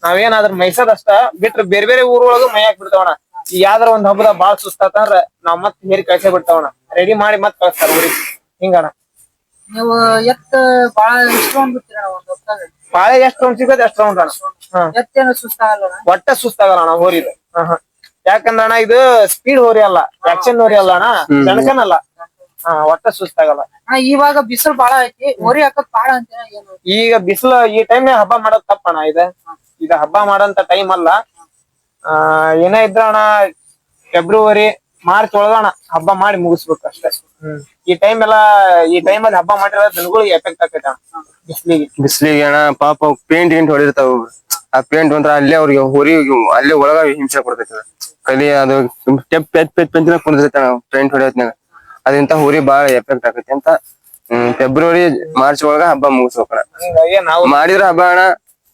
ನಾವೇನಾದ್ರ ಮೈಸದಷ್ಟ ಬಿಟ್ರೆ ಬೇರೆ ಬೇರೆ ಊರೊಳಗ ಮೈಯಾಕ್ ಬಿಡ್ತಾವಣ ಈಗ ಯಾವ್ದಾರ ಒಂದ್ ಹಬ್ಬದ ಬಾಳ ಸುಸ್ತಾತಂದ್ರ ನಾವ್ ಮತ್ ಹೇರಿ ಕಳ್ಸೇ ಬಿಡ್ತಾವಣ ರೆಡಿ ಮಾಡಿ ಮತ್ ಕಳಿಸ್ತಾರ ಊರಿಗೆ. ಹಿಂಗಣ ನೀವು ಎತ್ತ ಬಾಳ ಇಷ್ಟೊಂದ್ ಬಿಡ್ತೀರಣ ಒಂದ್ ಹೊತ್ತಾಗ ಬಾಳೆ ಎಷ್ಟ್ ರೌಂಡ್ ಸಿಗೋದ್ ಎಷ್ಟ್ ರೌಂಡ್ ಅಣ್ಣ. ಎತ್ತೇನು ಸುಸ್ತಾಗಲ್ಲ ಒಟ್ಟ ಸುಸ್ತಾಗಲ್ಲ ಅಣ್ಣ ಹೋರಿದು ಹಾ ಹಾ. ಯಾಕಂದ್ರ ಅಣ್ಣ ಇದು ಸ್ಪೀಡ್ ಹೋರಿ ಅಲ್ಲ ಆಕ್ಷನ್ ಹೋರಿ ಅಲ್ಲ ಅಣ್ಣ ಜಣಕನಲ್ಲ ಹಾ ಒಟ್ಟ ಸುಸ್ತಾಗಲ್ಲ. ಅಣ್ಣ ಇವಾಗ ಬಿಸಿಲು ಬಾಳ ಐತಿ ಹೊರಿ ಹಾಕದ್ ಬಾಳ ಅಂತ ಏನು? ಈಗ ಬಿಸಿಲು ಈ ಟೈಮ್ ಹಬ್ಬ ಮಾಡೋದ್ ತಪ್ಪಣ ಇದ. ಈಗ ಹಬ್ಬ ಮಾಡೋಂತ ಟೈಮ್ ಅಲ್ಲ. ಆ ಏನೇ ಇದ್ರ ಅಣ್ಣ ಫೆಬ್ರವರಿ ಮಾರ್ಚ್ ಒಳಗಣ ಹಬ್ಬ ಮಾಡಿ ಮುಗಿಸ್ಬೇಕು ಅಷ್ಟೇ. ಹ್ಮ್. ಈ ಟೈಮ್ ಎಲ್ಲ ಈ ಟೈಮ್ ಅಲ್ಲಿ ಹಬ್ಬ ಮಾಡಿರೋ ದನಗಳಿಗೆ ಎಫೆಕ್ಟ್ ಆಕೈತೆ ಅಣ್ಣ ಬಿಸ್ಲಿಗೆ. ಬಿಸ್ಲಿಗೆ ಅಣ್ಣ ಪಾಪ ಪೇಂಟ್ ಗಿಂಟ್ ಹೊಡಿರ್ತಾವ. ಆ ಪೇಂಟ್ ಒಂಥರ ಅಲ್ಲೇ ಅವ್ರಿಗೆ ಹೊರಿ ಅಲ್ಲೇ ಒಳಗ ಹಿಂಸೆ ಕೊಡ್ತೈತಿ. ಅದು. ಕಲಿ ಅದು ಟೆಪ್ ಪೆಚ್ ಪೆಚ್ ಪೆಂಚಿನ ಕುಂದಿರ್ತೈತೆ ಪೇಂಟ್ ಹೊಡಿಯೋತ್ನಾಗ ಅದಿಂತ ಹುರಿ ಬಾಳ ಎಫೆಕ್ಟ್ ಆಕೈತಿ ಅಂತ ಫೆಬ್ರವರಿ ಮಾರ್ಚ್ ಒಳಗ ಹಬ್ಬ ಮುಗಿಸ್ಬೇಕಣ. ಮಾಡಿದ್ರ ಹಬ್ಬ ಅಣ್ಣ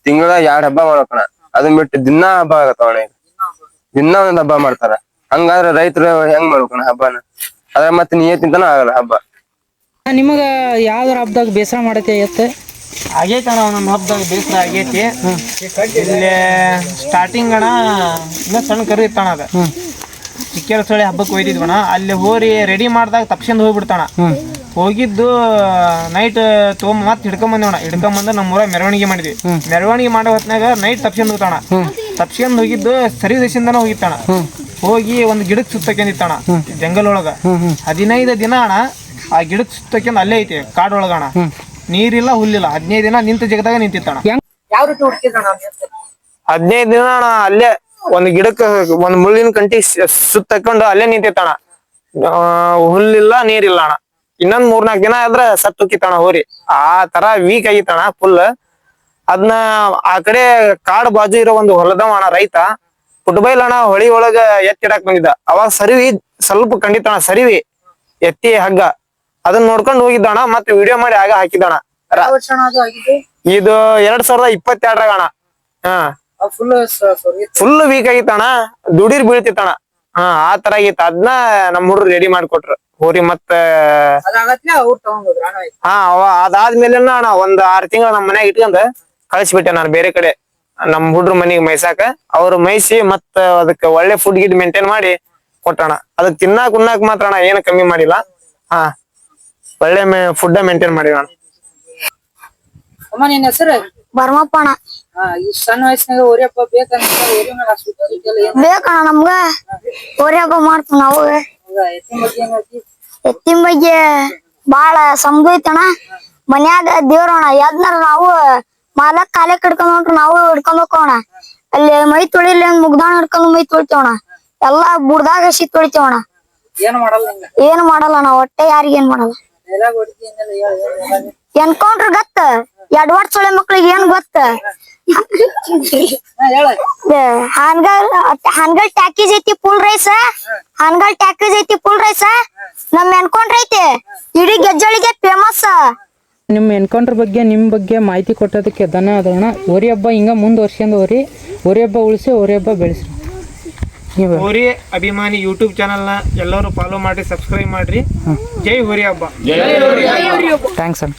ತಿಂಗಳ ಎರಡ್ ಹಬ್ಬ ಮಾಡ್ಬೇಕಣ. ಅದನ್ ಬಿಟ್ಟು ದಿನಾ ಹಬ್ಬ ಆಗತ್ತ ದಿನ ದಿನಾ ಒಂದ್ ಹಬ್ಬ ಮಾಡ್ತಾರ. ಹಂಗಾದ್ರ ರೈತರು ಹೆಂಗ್ ಮಾಡ್ಬೇಕಣ ಹಬ್ಬನ? ಅದ್ರ ಮತ್ತೆ ನಿಯತ್ತಿಂತನೂ ಆಗಲ್ಲ ಹಬ್ಬ. ನಿಮಗ ಯಾವ್ದಾರ ಹಬ್ಬದಾಗ ಬೇಸರ ಮಾಡತ್ತೆ ಆಗೈತೆ ಅಣ್ಣ ಒಂದೊಂದು ಹಬ್ಬದಾಗ ಬೇಸರ ಆಗೈತಿ. ಇಲ್ಲಿ ಸ್ಟಾರ್ಟಿಂಗ್ ಅಣ್ಣ ಇನ್ನೂ ಸಣ್ಣ ಕರು ಇತ್ತಣ ಅದ. ಚಿಕ್ಕೇರ ಸೊಳ್ಳೆ ಹಬ್ಬಕ್ಕೆ ಹೋಯ್ತಿದ್ವಣ ಅಲ್ಲಿ ಹೋರಿ ರೆಡಿ ಮಾಡ್ದಾಗ ತಪ್ಸಿಂದ ಹೋಗ್ಬಿಡ್ತಾಣ ಹೋಗಿದ್ದು ನೈಟ್ ತೊಗೊಂಡ್ ಮತ್ತೆ ಹಿಡ್ಕೊಂಬಂದೇವಣ ಹಿಡ್ಕೊಂಬಂದು ನಮ್ಮ ಊರಾಗ ಮೆರವಣಿಗೆ ಮಾಡಿದ್ವಿ. ಮೆರವಣಿಗೆ ಮಾಡೋ ಹೊತ್ನಾಗ ನೈಟ್ ತಪ್ಸಿಂದ ಹೋಗ್ತಾಣ ತಪ್ಸಿಂದ ಹೋಗಿದ್ದು ಸರಿ ದಿಶಿಂದನ ಹೋಗಿತ್ತಾಣ ಹೋಗಿ ಒಂದು ಗಿಡಕ್ಕೆ ಸುತ್ತಕೊಂಡಿತ್ತಾಣ ಜಂಗಲ್ ಒಳಗ. ಹದಿನೈದು ದಿನ ಅಣ್ಣ ಆ ಗಿಡಕ್ಕೆ ಸುತ್ತಕೊಂಡ್ ಅಲ್ಲೇ ಐತಿ ಕಾಡೊಳಗಣ ನೀರಿಲ್ಲ ಹುಲ್ಲಿಲ್ಲ. ಹದಿನೈದು ದಿನ ನಿಂತ ಜಗದಾಗ ನಿಂತಿತ್ತಣ ಯಾವ ರೀತಿ ಹುಡುಕಿದ್ರಣ ಹದಿನೈದು ದಿನ ಅಣ್ಣ ಅಲ್ಲೇ ಒಂದ್ ಗಿಡಕ್ಕ ಒಂದ್ ಮುಳ್ಳಿನ ಕಂಟಿ ಸುತ್ತಕೊಂಡು ಅಲ್ಲೇ ನಿಂತಿತ್ತಣ ಹುಲ್ಲಿಲ್ಲ ನೀರಿಲ್ಲ ಅಣ್ಣ. ಇನ್ನೊಂದ್ ಮೂರ್ನಾಲ್ಕು ದಿನ ಆದ್ರೆ ಸತ್ತು ಹೋಗಿತ್ತಣ ಹೋರಿ. ಆ ತರ ವೀಕ್ ಆಗಿತ್ತಣ ಫುಲ್ ಅದನ್ನ ಆ ಕಡೆ ಕಾಡು ಬಾಜು ಇರೋ ಒಂದು ಹೊಲದವ ಅಣ್ಣ ರೈತ. ಪುಟ್ಬೈಲ್ ಅಣ್ಣ ಹೊಳಿ ಒಳಗ ಎತ್ತಿಡಕ್ ಬಂದಿದ್ದ. ಅವಾಗ ಸರಿವಿ ಸ್ವಲ್ಪ ಕಂಡಿತ್ತಣ ಸರಿವಿ. ಎತ್ತಿ ಹಗ್ಗ. ಅದನ್ನ ನೋಡ್ಕೊಂಡು ಹೋಗಿದ್ದಣ ಮತ್ತೆ ವಿಡಿಯೋ ಮಾಡಿ ಆಗ ಹಾಕಿದ್ದಣ ಇದು ಎರಡ್ ಸಾವಿರದ ಇಪ್ಪತ್ತೆರಡರಾಗ ಅಣ್ಣ. ಹಾ. ಫುಲ್ ವೀಕ್ ಆಗಿತ್ತಣ ದುಡೀರ್ ಬೀಳ್ತಿತ್ತಣ ಹಾ ಆ ತರ ಆಗಿತ್ತು. ಅದನ್ನ ನಮ್ಮ ಹುಡ್ರು ರೆಡಿ ಮಾಡ್ಕೊಟ್ರು. ಹೋರಿ ಮತ್ತ ಹಾ ಅವ ಅದಾದ್ಮೇಲೆ ಅಣ್ಣ ಒಂದ್ ಆರ್ ತಿಂಗಳ ನಮ್ ಮನ್ಯಾಗ ಇಟ್ಕೊಂಡ್ ಕಳಿಸ್ಬಿಟ್ಟೆ ನಾನು ಬೇರೆ ಕಡೆ. ನಮ್ ಹುಡ್ರ ಮನಿಗ್ ಮೇಯ್ಸಾಕ ಅವ್ರು ಮೈಸಿ ಮತ್ತ ಅದಕ್ಕೆ ಒಳ್ಳೆ ಫುಡ್ ಗಿಡ್ ಮೇಂಟೈನ್ ಮಾಡಿ ಕೊಟ್ಟಣ ಅದಕ್ ತಿನ್ನಾಕ್ ಉಣ್ಣಾಕ್ ಮಾತ್ರ ಅಣ್ಣ ಏನು ಕಮ್ಮಿ ಮಾಡಿಲ್ಲ. ಹಾ. ಒಳ್ಳೆ ಫುಡ್ ಮೇಂಟೈನ್ ಮಾಡಿವ ಅಣ್ಣ ಅಮ್ಮ ನಿನ್ನ ಹೆಸರು? ಬರ್ಮಪ್ಪ ಅಣ್ಣ ಹಾ ಈ ಸಣ್ಣ ವಯಸ್ಸಿನಾಗ ಓರಿ ಹಬ್ಬ ಬೇಕಂತ ಓರಿ ಮೇಲೆ ಹಾಸ್ಪಿಟಲ್ ಏನ್ ಬೇಕಣ್ಣ ನಮ್ಗ? ಹೋರಿ ಹಬ್ಬ ಮಾಡ್ತೀವಿ ನಾವು. ಎತ್ತಿನ ಬಗ್ಗೆ ಏನ್ ಹೇಳ್ತಿ? ಎತ್ತಿನ ಬಗ್ಗೆ ಬಾಳ ಸಮದು ಐತಣ್ಣ. ಮನ್ಯಾಗ ದೇವ್ರಣ್ಣ ಯಾವ್ದನಾರ ನಾವು ಮಾಲಕ್ ಕಾಲೇ ಹಿಡ್ಕೊಂಡ್ ಹೊಂಟ್ರ ನಾವು ಹಿಡ್ಕೊಂಡ್ ಹೋಗೋಣ ಅಲ್ಲಿ ಮೈ ತೊಳಿಲಿ ಮುಗ್ದಾಣ ಹಿಡ್ಕೊಂಡು ಮೈ ತೊಳಿತೇವಣ ಎಲ್ಲಾ ಬುಡ್ದಾಗ ಹಸಿ ತೊಳಿತೇವಣ ಏನ್ ಮಾಡಲ್ಲ ನಿಂಗ? ಏನ್ ಮಾಡಲ್ಲ ನಾ ಹೊಟ್ಟೆ ಯಾರಿಗ ಏನ್ ಮಾಡಲ್ಲ. ಎನ್ಕೌಂಟ್ರ್ ಗತ್ತ? ಎರಡ್ ವರ್ಷ ಸೊಳೆ ಮಕ್ಳಿಗೆ ಏನ್ ಗೊತ್ತ? ಹಾನ್ಗಲ್ ಹಾನ್ಗಲ್ ಟ್ಯಾಕೇಜ್ ಐತಿ ಪುಲ್ ರೈಸ್ ಹಾನ್ಗಲ್ ಟ್ಯಾಕೇಜ್ ಐತಿ ಪುಲ್ ರೈಸ್ ನಮ್ ಎನ್ಕೌಂಟ್ರ್ ಐತಿ. ಇಡೀ ಗೆಜ್ಜಳಿಗೆ ಫೇಮಸ್ ನಿಮ್ಮ ಎನ್ಕೌಂಟರ್ ಬಗ್ಗೆ ನಿಮ್ಮ ಬಗ್ಗೆ ಮಾಹಿತಿ ಕೊಟ್ಟೋದಕ್ಕೆ ಧನ್ಯವಾದಗಳನ್ನ. ಓರಿ ಹಬ್ಬ ಹಿಂಗ ಮುಂದುವರ್ಸ್ಕೊಂಡು ಓರಿ. ಓರಿ ಹಬ್ಬ ಉಳಿಸಿ ಓರಿ ಹಬ್ಬ ಬೆಳೆಸ್ರಿ. ಹೋರಿ ಅಭಿಮಾನಿ ಯೂಟ್ಯೂಬ್ ಚಾನಲ್ನ ಎಲ್ಲರೂ ಫಾಲೋ ಮಾಡಿ ಸಬ್ಸ್ಕ್ರೈಬ್ ಮಾಡ್ರಿ. ಜೈ ಹೋರಿ ಹಬ್ಬ. ಥ್ಯಾಂಕ್ಸ್ ಅಣ್ಣ